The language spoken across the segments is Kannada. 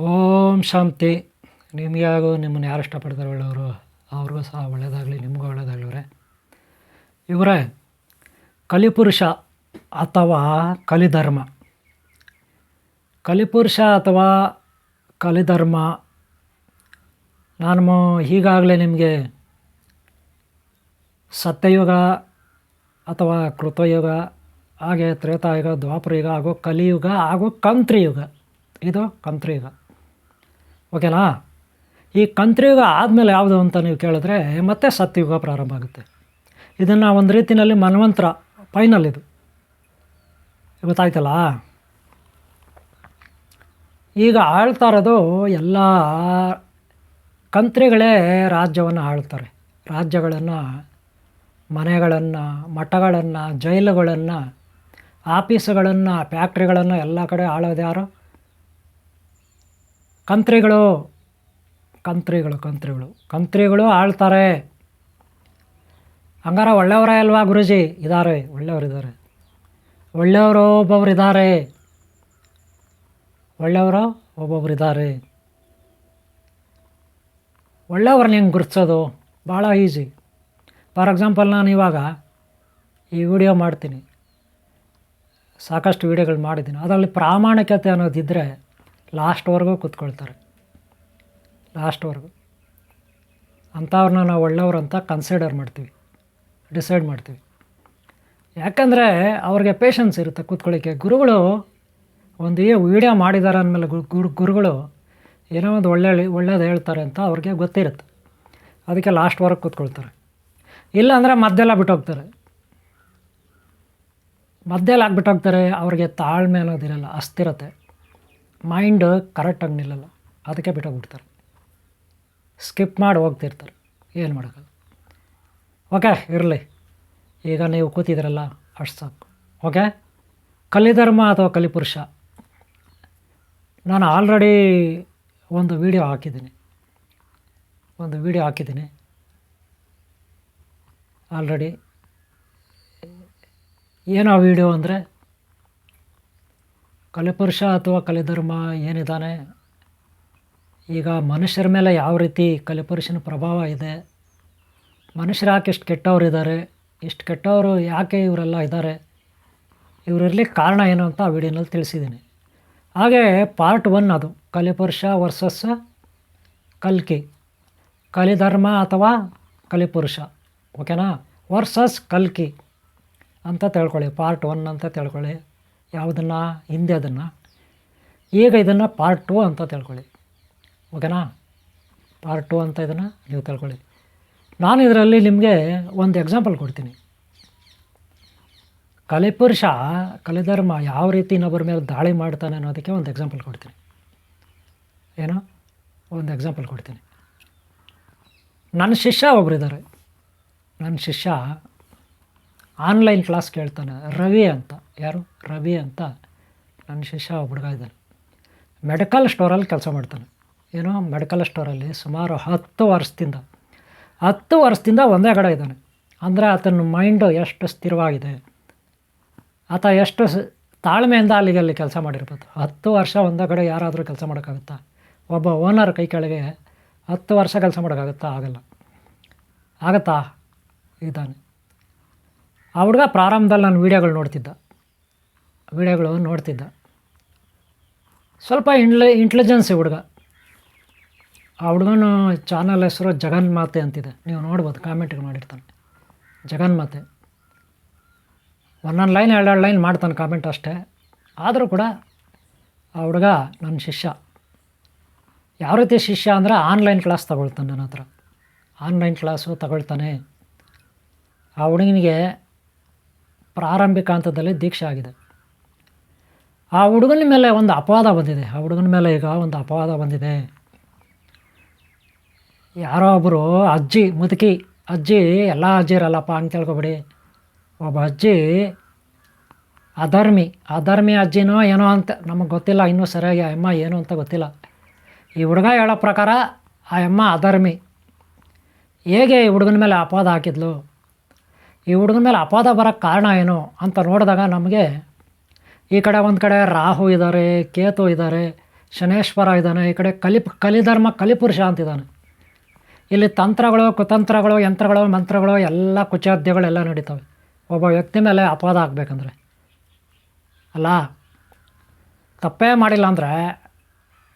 ಓಂ ಶಾಂತಿ. ನಿಮಗೆ ನಿಮ್ಮನ್ನು ಯಾರು ಇಷ್ಟಪಡ್ತಾರೆ ಒಳ್ಳೆಯವರು? ಅವ್ರಿಗೂ ಸಹ ಒಳ್ಳೆಯದಾಗಲಿ, ನಿಮಗೂ ಒಳ್ಳೆಯದಾಗಲಿವ್ರೆ ಇವರೇ, ಕಲಿಪುರುಷ ಅಥವಾ ಕಲಿಧರ್ಮ. ಕಲಿಪುರುಷ ಅಥವಾ ಕಲಿಧರ್ಮ, ನಾನು ಈಗಾಗಲೇ ನಿಮಗೆ ಸತ್ಯಯುಗ ಅಥವಾ ಕೃತಯುಗ, ಹಾಗೆ ತ್ರೇತಾಯುಗ, ದ್ವಾಪರಯುಗ ಹಾಗೂ ಕಲಿಯುಗ ಹಾಗೂ ಕಂತ್ರಿಯುಗ. ಇದು ಕಂತ್ರಿಯುಗ. ಓಕೆನಾ? ಈ ಕಂತ್ರಿಯುಗ ಆದಮೇಲೆ ಯಾವುದು ಅಂತ ನೀವು ಕೇಳಿದ್ರೆ ಮತ್ತೆ ಸತ್ಯಯುಗ ಪ್ರಾರಂಭ ಆಗುತ್ತೆ. ಇದನ್ನು ಒಂದು ರೀತಿಯಲ್ಲಿ ಮನ್ವಂತರ ಫೈನಲ್ ಇದು. ಗೊತ್ತಾಯ್ತಲ್ಲ? ಈಗ ಆಳ್ತಾ ಇರೋದು ಎಲ್ಲ ಕಂತ್ರಿಗಳೇ ರಾಜ್ಯವನ್ನು ಆಳ್ತಾರೆ. ರಾಜ್ಯಗಳನ್ನು, ಮನೆಗಳನ್ನು, ಮಠಗಳನ್ನು, ಜೈಲುಗಳನ್ನು, ಆಫೀಸುಗಳನ್ನು, ಫ್ಯಾಕ್ಟ್ರಿಗಳನ್ನು ಎಲ್ಲ ಕಡೆ ಆಳೋದು ಯಾರು? ಕಂತ್ರಿಗಳು ಕಂತ್ರಿಗಳು ಕಂತ್ರಿಗಳು ಕಂತ್ರಿಗಳು ಆಳ್ತಾರೆ. ಹಂಗಾರ ಒಳ್ಳೆಯವರೇ ಅಲ್ವಾ ಗುರುಜಿ? ಇದ್ದಾರೆ ಒಳ್ಳೆಯವರು ಇದ್ದಾರೆ ಒಳ್ಳೆಯವರು ಒಬ್ಬೊಬ್ರು ಇದ್ದಾರೆ ಒಳ್ಳೆಯವರು ಒಬ್ಬೊಬ್ರು ಇದ್ದಾರೆ ಒಳ್ಳೆಯವ್ರನ್ನ ಹೆಂಗೆ ಗುರುತಿಸೋದು? ಭಾಳ ಈಸಿ. ಫಾರ್ ಎಕ್ಸಾಂಪಲ್ ನಾನು ಇವಾಗ ಈ ವಿಡಿಯೋ ಮಾಡ್ತೀನಿ. ಸಾಕಷ್ಟು ವಿಡಿಯೋಗಳು ಮಾಡಿದ್ದೀನಿ. ಅದರಲ್ಲಿ ಪ್ರಾಮಾಣಿಕತೆ ಅನ್ನೋದಿದ್ದರೆ ಲಾಸ್ಟ್ವರೆಗೂ ಕೂತ್ಕೊಳ್ತಾರೆ. ಲಾಸ್ಟ್ವರೆಗೂ. ಅಂಥವ್ರನ್ನ ನಾವು ಒಳ್ಳೆಯವ್ರು ಅಂತ ಕನ್ಸಿಡರ್ ಮಾಡ್ತೀವಿ. ಡಿಸೈಡ್ ಮಾಡ್ತೀವಿ. ಯಾಕಂದರೆ ಅವ್ರಿಗೆ ಪೇಷನ್ಸ್ ಇರುತ್ತೆ ಕೂತ್ಕೊಳ್ಳಿಕ್ಕೆ ಗುರುಗಳು ಒಂದು ಏ ವೀಡಿಯೋ ಮಾಡಿದ್ದಾರೆ ಅಂದಮೇಲೆ ಗುರು ಗುರುಗಳು ಏನೋ ಒಂದು ಒಳ್ಳೆ ಒಳ್ಳೇದು ಹೇಳ್ತಾರೆ ಅಂತ ಅವ್ರಿಗೆ ಗೊತ್ತಿರುತ್ತೆ. ಅದಕ್ಕೆ ಲಾಸ್ಟ್ವರೆಗೆ ಕೂತ್ಕೊಳ್ತಾರೆ. ಇಲ್ಲ ಮದ್ದೆಲ್ಲ ಬಿಟ್ಟೋಗ್ತಾರೆ. ಮದ್ದೆಲ್ಲ ಬಿಟ್ಟೋಗ್ತಾರೆ ಅವ್ರಿಗೆ ತಾಳ್ಮೆ ಅನ್ನೋದಿರಲ್ಲ, ಅಸ್ಥಿರತೆ. ಮೈಂಡ್ ಕರೆಕ್ಟಾಗಿ ನಿಲ್ಲಲ್ಲ. ಅದಕ್ಕೆ ಬಿಟ್ಟೋಗ್ಬಿಡ್ತಾರೆ ಸ್ಕಿಪ್ ಮಾಡಿ ಹೋಗ್ತಿರ್ತಾರೆ ಏನು ಮಾಡೋಕ್ಕಲ್ಲ ಓಕೆ ಇರಲಿ. ಈಗ ನೀವು ಕೂತಿದ್ದೀರಲ್ಲ, ಅಷ್ಟು ಸಾಕು. ಓಕೆ ಕಲಿಧರ್ಮ ಅಥವಾ ಕಲಿಪುರುಷ. ನಾನು ಆಲ್ರೆಡಿ ಒಂದು ವಿಡಿಯೋ ಹಾಕಿದ್ದೀನಿ. ಒಂದು ವಿಡಿಯೋ ಹಾಕಿದ್ದೀನಿ. ಆಲ್ರೆಡಿ ಏನು ಆ ವಿಡಿಯೋ ಅಂದರೆ? ಕಲಿಪುರುಷ ಅಥವಾ ಕಲೆಧರ್ಮ ಏನಿದ್ದಾನೆ? ಈಗ ಮನುಷ್ಯರ ಮೇಲೆ ಯಾವ ರೀತಿ ಕಲೆಪುರುಷನ ಪ್ರಭಾವ ಇದೆ? ಮನುಷ್ಯರು ಯಾಕೆ ಕೆಟ್ಟವರು ಇದ್ದಾರೆ? ಇಷ್ಟು ಕೆಟ್ಟವರು ಯಾಕೆ ಇವರೆಲ್ಲ ಇದ್ದಾರೆ? ಇವರಿರ್ಲಿಕ್ಕೆ ಕಾರಣ ಏನು ಅಂತ ಆ ವಿಡಿಯೋನಲ್ಲಿ ತಿಳಿಸಿದ್ದೀನಿ. ಹಾಗೆ ಪಾರ್ಟ್ ಒನ್ ಅದು, ಕಲೆಪುರುಷ ವರ್ಸಸ್ ಕಲ್ಕಿ. ಕಲಿಧರ್ಮ ಅಥವಾ ಕಲಿಪುರುಷ ಓಕೆನಾ ವರ್ಸಸ್ ಕಲ್ಕಿ ಅಂತ ತಿಳ್ಕೊಳ್ಳಿ ಪಾರ್ಟ್ ಒನ್ ಅಂತ ತಿಳ್ಕೊಳ್ಳಿ. ಯಾವುದನ್ನು? ಹಿಂದೆ ಅದನ್ನು. ಈಗ ಇದನ್ನು ಪಾರ್ಟ್ ಟು ಅಂತ ತಿಳ್ಕೊಳ್ಳಿ. ಓಕೆನಾ? ಪಾರ್ಟ್ ಟು ಅಂತ ಇದನ್ನು ನೀವು ತಿಳ್ಕೊಳ್ಳಿ. ನಾನು ಇದರಲ್ಲಿ ನಿಮಗೆ ಒಂದು ಎಕ್ಸಾಂಪಲ್ ಕೊಡ್ತೀನಿ. ಕಲೆಪುರುಷ ಕಲೆಧರ್ಮ ಯಾವ ರೀತಿ ಇನ್ನೊಬ್ಬರ ಮೇಲೆ ದಾಳಿ ಮಾಡ್ತಾನೆ ಅನ್ನೋದಕ್ಕೆ ಒಂದು ಎಕ್ಸಾಂಪಲ್ ಕೊಡ್ತೀನಿ. ಏನು? ಒಂದು ಎಕ್ಸಾಂಪಲ್ ಕೊಡ್ತೀನಿ. ನನ್ನ ಶಿಷ್ಯ ಒಬ್ಬರಿದ್ದಾರೆ ನನ್ನ ಶಿಷ್ಯ ಆನ್ಲೈನ್ ಕ್ಲಾಸ್ ಕೇಳ್ತಾನೆ, ರವಿ ಅಂತ. ಯಾರು? ರವಿ ಅಂತ. ನನ್ನ ಶಿಷ್ಯ ಹುಡುಗ ಇದ್ದಾನೆ. ಮೆಡಿಕಲ್ ಸ್ಟೋರಲ್ಲಿ ಕೆಲಸ ಮಾಡ್ತಾನೆ. ಏನೋ ಮೆಡಿಕಲ್ ಸ್ಟೋರಲ್ಲಿ ಸುಮಾರು ಹತ್ತು ವರ್ಷದಿಂದ ಹತ್ತು ವರ್ಷದಿಂದ ಒಂದೇ ಕಡೆ ಇದ್ದಾನೆ. ಅಂದರೆ ಆತನ ಮೈಂಡು ಎಷ್ಟು ಸ್ಥಿರವಾಗಿದೆ. ಆತ ಎಷ್ಟು ತಾಳ್ಮೆಯಿಂದ ಅಲ್ಲಿಗೆ ಅಲ್ಲಿ ಕೆಲಸ ಮಾಡಿರ್ಬೋದು. ಹತ್ತು ವರ್ಷ ಒಂದೇ ಕಡೆ ಯಾರಾದರೂ ಕೆಲಸ ಮಾಡೋಕ್ಕಾಗುತ್ತಾ? ಒಬ್ಬ ಓನರ್ ಕೈ ಕೆಳಗೆ ಹತ್ತು ವರ್ಷ ಕೆಲಸ ಮಾಡೋಕ್ಕಾಗುತ್ತಾ? ಆಗಲ್ಲ. ಆಗತ್ತಾ? ಇದ್ದಾನೆ. ಆ ಹುಡುಗ ಪ್ರಾರಂಭದಲ್ಲಿ ನಾನು ವೀಡಿಯೋಗಳು ನೋಡ್ತಿದ್ದ. ವೀಡಿಯೋಗಳು ನೋಡ್ತಿದ್ದ. ಸ್ವಲ್ಪ ಇಂಟ್ಲೆ ಇಂಟೆಲಿಜೆನ್ಸ್ ಹುಡುಗ. ಆ ಹುಡುಗನ ಚಾನಲ್ ಹೆಸರು ಜಗನ್ ಮಾತೆ ಅಂತಿದೆ. ನೀವು ನೋಡ್ಬೋದು ಕಾಮೆಂಟ್ಗೆ ಮಾಡಿರ್ತಾನೆ. ಜಗನ್ಮಾತೆ ಒಂದೊಂದು ಲೈನ್ ಎರಡೆರಡು ಲೈನ್ ಮಾಡ್ತಾನೆ ಕಾಮೆಂಟ್ ಅಷ್ಟೇ. ಆದರೂ ಕೂಡ ಆ ಹುಡುಗ ನನ್ನ ಶಿಷ್ಯ. ಯಾವ ರೀತಿ ಶಿಷ್ಯ ಅಂದರೆ ಆನ್ಲೈನ್ ಕ್ಲಾಸ್ ತಗೊಳ್ತಾನೆ ನನ್ನ ಹತ್ರ. ಆನ್ಲೈನ್ ಕ್ಲಾಸು ತಗೊಳ್ತಾನೆ. ಆ ಹುಡುಗನಿಗೆ ಪ್ರಾರಂಭಿಕ ಹಂತದಲ್ಲಿ ದೀಕ್ಷೆ ಆಗಿದೆ. ಆ ಹುಡುಗನ ಮೇಲೆ ಒಂದು ಅಪವಾದ ಬಂದಿದೆ. ಆ ಹುಡುಗನ ಮೇಲೆ ಈಗ ಒಂದು ಅಪವಾದ ಬಂದಿದೆ. ಯಾರೋ ಒಬ್ಬರು ಅಜ್ಜಿ, ಮುದುಕಿ, ಅಜ್ಜಿ, ಎಲ್ಲ ಅಜ್ಜಿ ಇರಲ್ಲಪ್ಪ ಹಂಗೆ ತಿಳ್ಕೊಬೇಡಿ. ಒಬ್ಬ ಅಜ್ಜಿ ಅಧರ್ಮಿ ಅಧರ್ಮಿ ಅಜ್ಜಿನೋ ಏನೋ ಅಂತ ನಮಗೆ ಗೊತ್ತಿಲ್ಲ, ಇನ್ನೂ ಸರಿಯಾಗಿ ಆ ಅಮ್ಮ ಏನು ಅಂತ ಗೊತ್ತಿಲ್ಲ. ಈ ಹುಡುಗ ಹೇಳೋ ಪ್ರಕಾರ ಆ ಅಮ್ಮ ಅಧರ್ಮಿ. ಹೇಗೆ ಈ ಹುಡುಗನ ಮೇಲೆ ಅಪವಾದ ಹಾಕಿದ್ಲು? ಈ ಹುಡುಗನ ಮೇಲೆ ಅಪಾದ ಬರೋಕ್ಕೆ ಕಾರಣ ಏನು ಅಂತ ನೋಡಿದಾಗ ನಮಗೆ ಈ ಕಡೆ ಒಂದು ಕಡೆ ರಾಹು ಇದ್ದಾರೆ ಕೇತು ಇದ್ದಾರೆ ಶನೇಶ್ವರ ಇದ್ದಾನೆ ಈ ಕಡೆ ಕಲಿ ಕಲಿಧರ್ಮ, ಕಲಿಪುರುಷ ಅಂತಿದ್ದಾನೆ ಇಲ್ಲಿ ತಂತ್ರಗಳು, ಕುತಂತ್ರಗಳು, ಯಂತ್ರಗಳು, ಮಂತ್ರಗಳು, ಎಲ್ಲ ಕುಚಾದ್ಯಗಳೆಲ್ಲ ನಡೀತವೆ. ಒಬ್ಬ ವ್ಯಕ್ತಿ ಮೇಲೆ ಅಪವಾದ ಆಗಬೇಕಂದ್ರೆ. ಅಲ್ಲ, ತಪ್ಪೇ ಮಾಡಿಲ್ಲ ಅಂದರೆ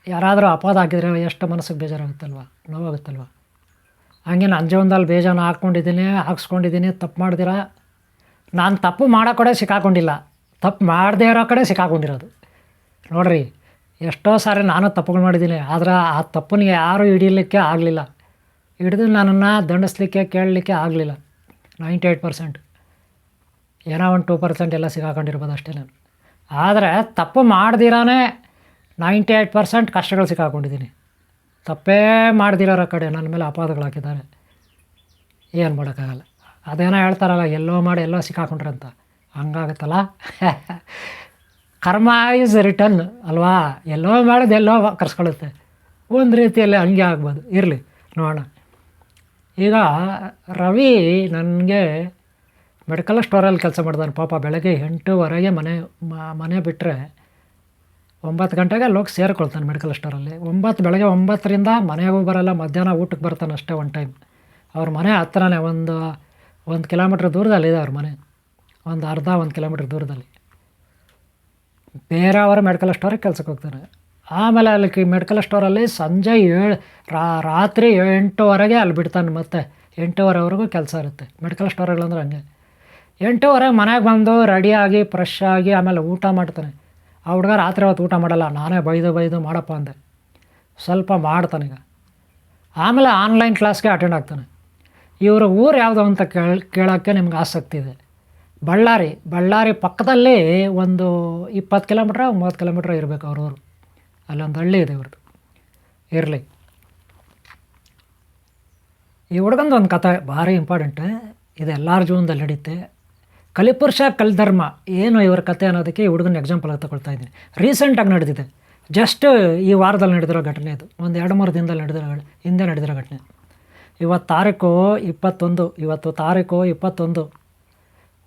ಯಾರಾದರೂ ಅಪವಾದ ಆಗಿದ್ರೆ ಎಷ್ಟು ಮನಸ್ಸಿಗೆ ಬೇಜಾರಾಗುತ್ತಲ್ವ? ನೋವಾಗುತ್ತಲ್ವ? ಹಂಗೆ ನನ್ನ ಜೀವನದಲ್ಲಿ ಬೇಜಾನ ಹಾಕ್ಕೊಂಡಿದ್ದೀನಿ, ಹಾಕ್ಸ್ಕೊಂಡಿದ್ದೀನಿ, ತಪ್ಪು ಮಾಡ್ದಿರ. ನಾನು ತಪ್ಪು ಮಾಡೋ ಕಡೆ ಸಿಕ್ಕಾಕೊಂಡಿಲ್ಲ. ತಪ್ಪು ಮಾಡದೇ ಇರೋ ಕಡೆ ಸಿಕ್ಕಾಕೊಂಡಿರೋದು. ನೋಡ್ರಿ, ಎಷ್ಟೋ ಸಾರಿ ನಾನು ತಪ್ಪುಗಳು ಮಾಡಿದ್ದೀನಿ, ಆದರೆ ಆ ತಪ್ಪನ್ನ ಯಾರೂ ಹಿಡಿಯಲಿಕ್ಕೆ ಆಗಲಿಲ್ಲ. ಹಿಡಿದು ನನ್ನನ್ನು ದಂಡಿಸ್ಲಿಕ್ಕೆ, ಕೇಳಲಿಕ್ಕೆ ಆಗಲಿಲ್ಲ. Ninety eight percent. ಏನೋ ಒಂದು ಟೂ ಪರ್ಸೆಂಟ್ ಎಲ್ಲ ಸಿಕ್ಕಾಕೊಂಡಿರ್ಬೋದು ಅಷ್ಟೇ ನಾನು. ಆದರೆ ತಪ್ಪು ಮಾಡ್ದಿರಾನೇ ನೈಂಟಿ ಏಯ್ಟ್ ಪರ್ಸೆಂಟ್ ಕಷ್ಟಗಳು ಸಿಕ್ಕಾಕೊಂಡಿದ್ದೀನಿ. ತಪ್ಪೇ ಮಾಡ್ದಿರೋರ ಕಡೆ ನನ್ನ ಮೇಲೆ ಅಪಾದಗಳು ಹಾಕಿದ್ದಾರೆ. ಏನು ಮಾಡೋಕ್ಕಾಗಲ್ಲ. ಅದೇನೋ ಹೇಳ್ತಾರಲ್ಲ, ಎಲ್ಲೋ ಮಾಡಿ ಎಲ್ಲೋ ಸಿಕ್ಕಾಕೊಂಡ್ರೆ ಅಂತ. ಹಂಗಾಗುತ್ತಲ್ಲ? ಕರ್ಮ ಈಸ್ ರಿಟರ್ನ್ ಅಲ್ವಾ? ಎಲ್ಲೋ ಮಾಡೋದು ಎಲ್ಲೋ ಕರ್ಸ್ಕೊಳ್ಳುತ್ತೆ. ಒಂದು ರೀತಿಯಲ್ಲಿ ಹಂಗೆ ಆಗ್ಬೋದು. ಇರಲಿ, ನೋಡೋಣ. ಈಗ ರವಿ ನನಗೆ ಮೆಡಿಕಲ್ ಸ್ಟೋರಲ್ಲಿ ಕೆಲಸ ಮಾಡಿದಾನೆ. ಪಾಪ ಬೆಳಗ್ಗೆ ಎಂಟೂವರೆಗೆ ಮನೆ ಮನೆ ಬಿಟ್ಟರೆ ಒಂಬತ್ತು ಗಂಟೆಗೆ ಅಲ್ಲಿ ಹೋಗಿ ಸೇರ್ಕೊಳ್ತಾನೆ ಮೆಡಿಕಲ್ ಸ್ಟೋರಲ್ಲಿ ಒಂಬತ್ತು ಬೆಳಗ್ಗೆ ಒಂಬತ್ತರಿಂದ ಮನೆಗೂ ಬರಲ್ಲ, ಮಧ್ಯಾಹ್ನ ಊಟಕ್ಕೆ ಬರ್ತಾನೆ ಅಷ್ಟೇ ಒನ್ ಟೈಮ್ ಅವ್ರ ಮನೆ ಹತ್ತಿರನೇ ಒಂದು ಒಂದು ಕಿಲೋಮೀಟ್ರ್ ದೂರದಲ್ಲಿದೆ ಅವ್ರ ಮನೆ. ಒಂದು ಅರ್ಧ, ಒಂದು ಕಿಲೋಮೀಟ್ರ್ ದೂರದಲ್ಲಿ. ಬೇರೆಯವರ ಮೆಡಿಕಲ್ ಸ್ಟೋರಿಗೆ ಕೆಲಸಕ್ಕೆ ಹೋಗ್ತಾನೆ ಆಮೇಲೆ ಅಲ್ಲಿ ಮೆಡಿಕಲ್ ಸ್ಟೋರಲ್ಲಿ ಸಂಜೆ ಏಳು ರಾತ್ರಿ ಎಂಟುವರೆಗೆ ಅಲ್ಲಿ ಬಿಡ್ತಾನೆ ಮತ್ತೆ ಎಂಟೂವರೆವರೆಗೂ ಕೆಲಸ ಇರುತ್ತೆ. ಮೆಡಿಕಲ್ ಸ್ಟೋರ್ಗಳಂದ್ರೆ ಹಂಗೆ. ಎಂಟೂವರೆಗೆ ಮನೆಗೆ ಬಂದು ರೆಡಿಯಾಗಿ ಫ್ರೆಶ್ ಆಗಿ ಆಮೇಲೆ ಊಟ ಮಾಡ್ತಾನೆ. ಆ ಹುಡುಗ ರಾತ್ರಿ ಹೊತ್ತು ಊಟ ಮಾಡಲ್ಲ. ನಾನೇ ಬೈದು ಬೈದು ಮಾಡಪ್ಪ ಅಂದೆ. ಸ್ವಲ್ಪ ಮಾಡ್ತಾನೀಗ ಆಮೇಲೆ ಆನ್ಲೈನ್ ಕ್ಲಾಸ್ಗೆ ಅಟೆಂಡ್ ಆಗ್ತಾನೆ. ಇವರು ಊರು ಯಾವುದು ಅಂತ ಕೇಳ, ಕೇಳೋಕ್ಕೆ ನಿಮ್ಗೆ ಆಸಕ್ತಿ ಇದೆ. ಬಳ್ಳಾರಿ ಬಳ್ಳಾರಿ ಪಕ್ಕದಲ್ಲಿ ಒಂದು ಇಪ್ಪತ್ತು ಕಿಲೋಮೀಟ್ರ್ ಮೂವತ್ತು ಕಿಲೋಮೀಟ್ರ್ ಇರಬೇಕು ಅವ್ರ ಊರು. ಅಲ್ಲೊಂದು ಹಳ್ಳಿ ಇದೆ ಇವ್ರದ್ದು ಇರಲಿ. ಈ ಹುಡುಗಂದು ಒಂದು ಕಥೆ ಭಾರಿ ಇಂಪಾರ್ಟೆಂಟ್ ಇದು ಎಲ್ಲರ ಜೀವನದಲ್ಲಿ ನಡೀತೆ. ಕಲಿಪುರುಷ ಕಲ್ಧರ್ಮ ಏನು ಇವರ ಕತೆ ಅನ್ನೋದಕ್ಕೆ ಈ ಹುಡುಗನ ಎಕ್ಸಾಂಪಲ್ ಆಗಿ ತಗೊಳ್ತಾ ಇದ್ದೀನಿ. ರೀಸೆಂಟಾಗಿ ನಡೆದಿದೆ. ಜಸ್ಟ್ ಈ ವಾರದಲ್ಲಿ ನಡೆದಿರೋ ಘಟನೆ ಇದು ಒಂದು ಎರಡು ಮೂರು ದಿನದಲ್ಲಿ ನಡೆದಿರೋ ಹಿಂದೆ ನಡೆದಿರೋ ಘಟನೆ. ಇವತ್ತು ತಾರೀಕು ಇಪ್ಪತ್ತೊಂದು, ಇವತ್ತು ತಾರೀಕು ಇಪ್ಪತ್ತೊಂದು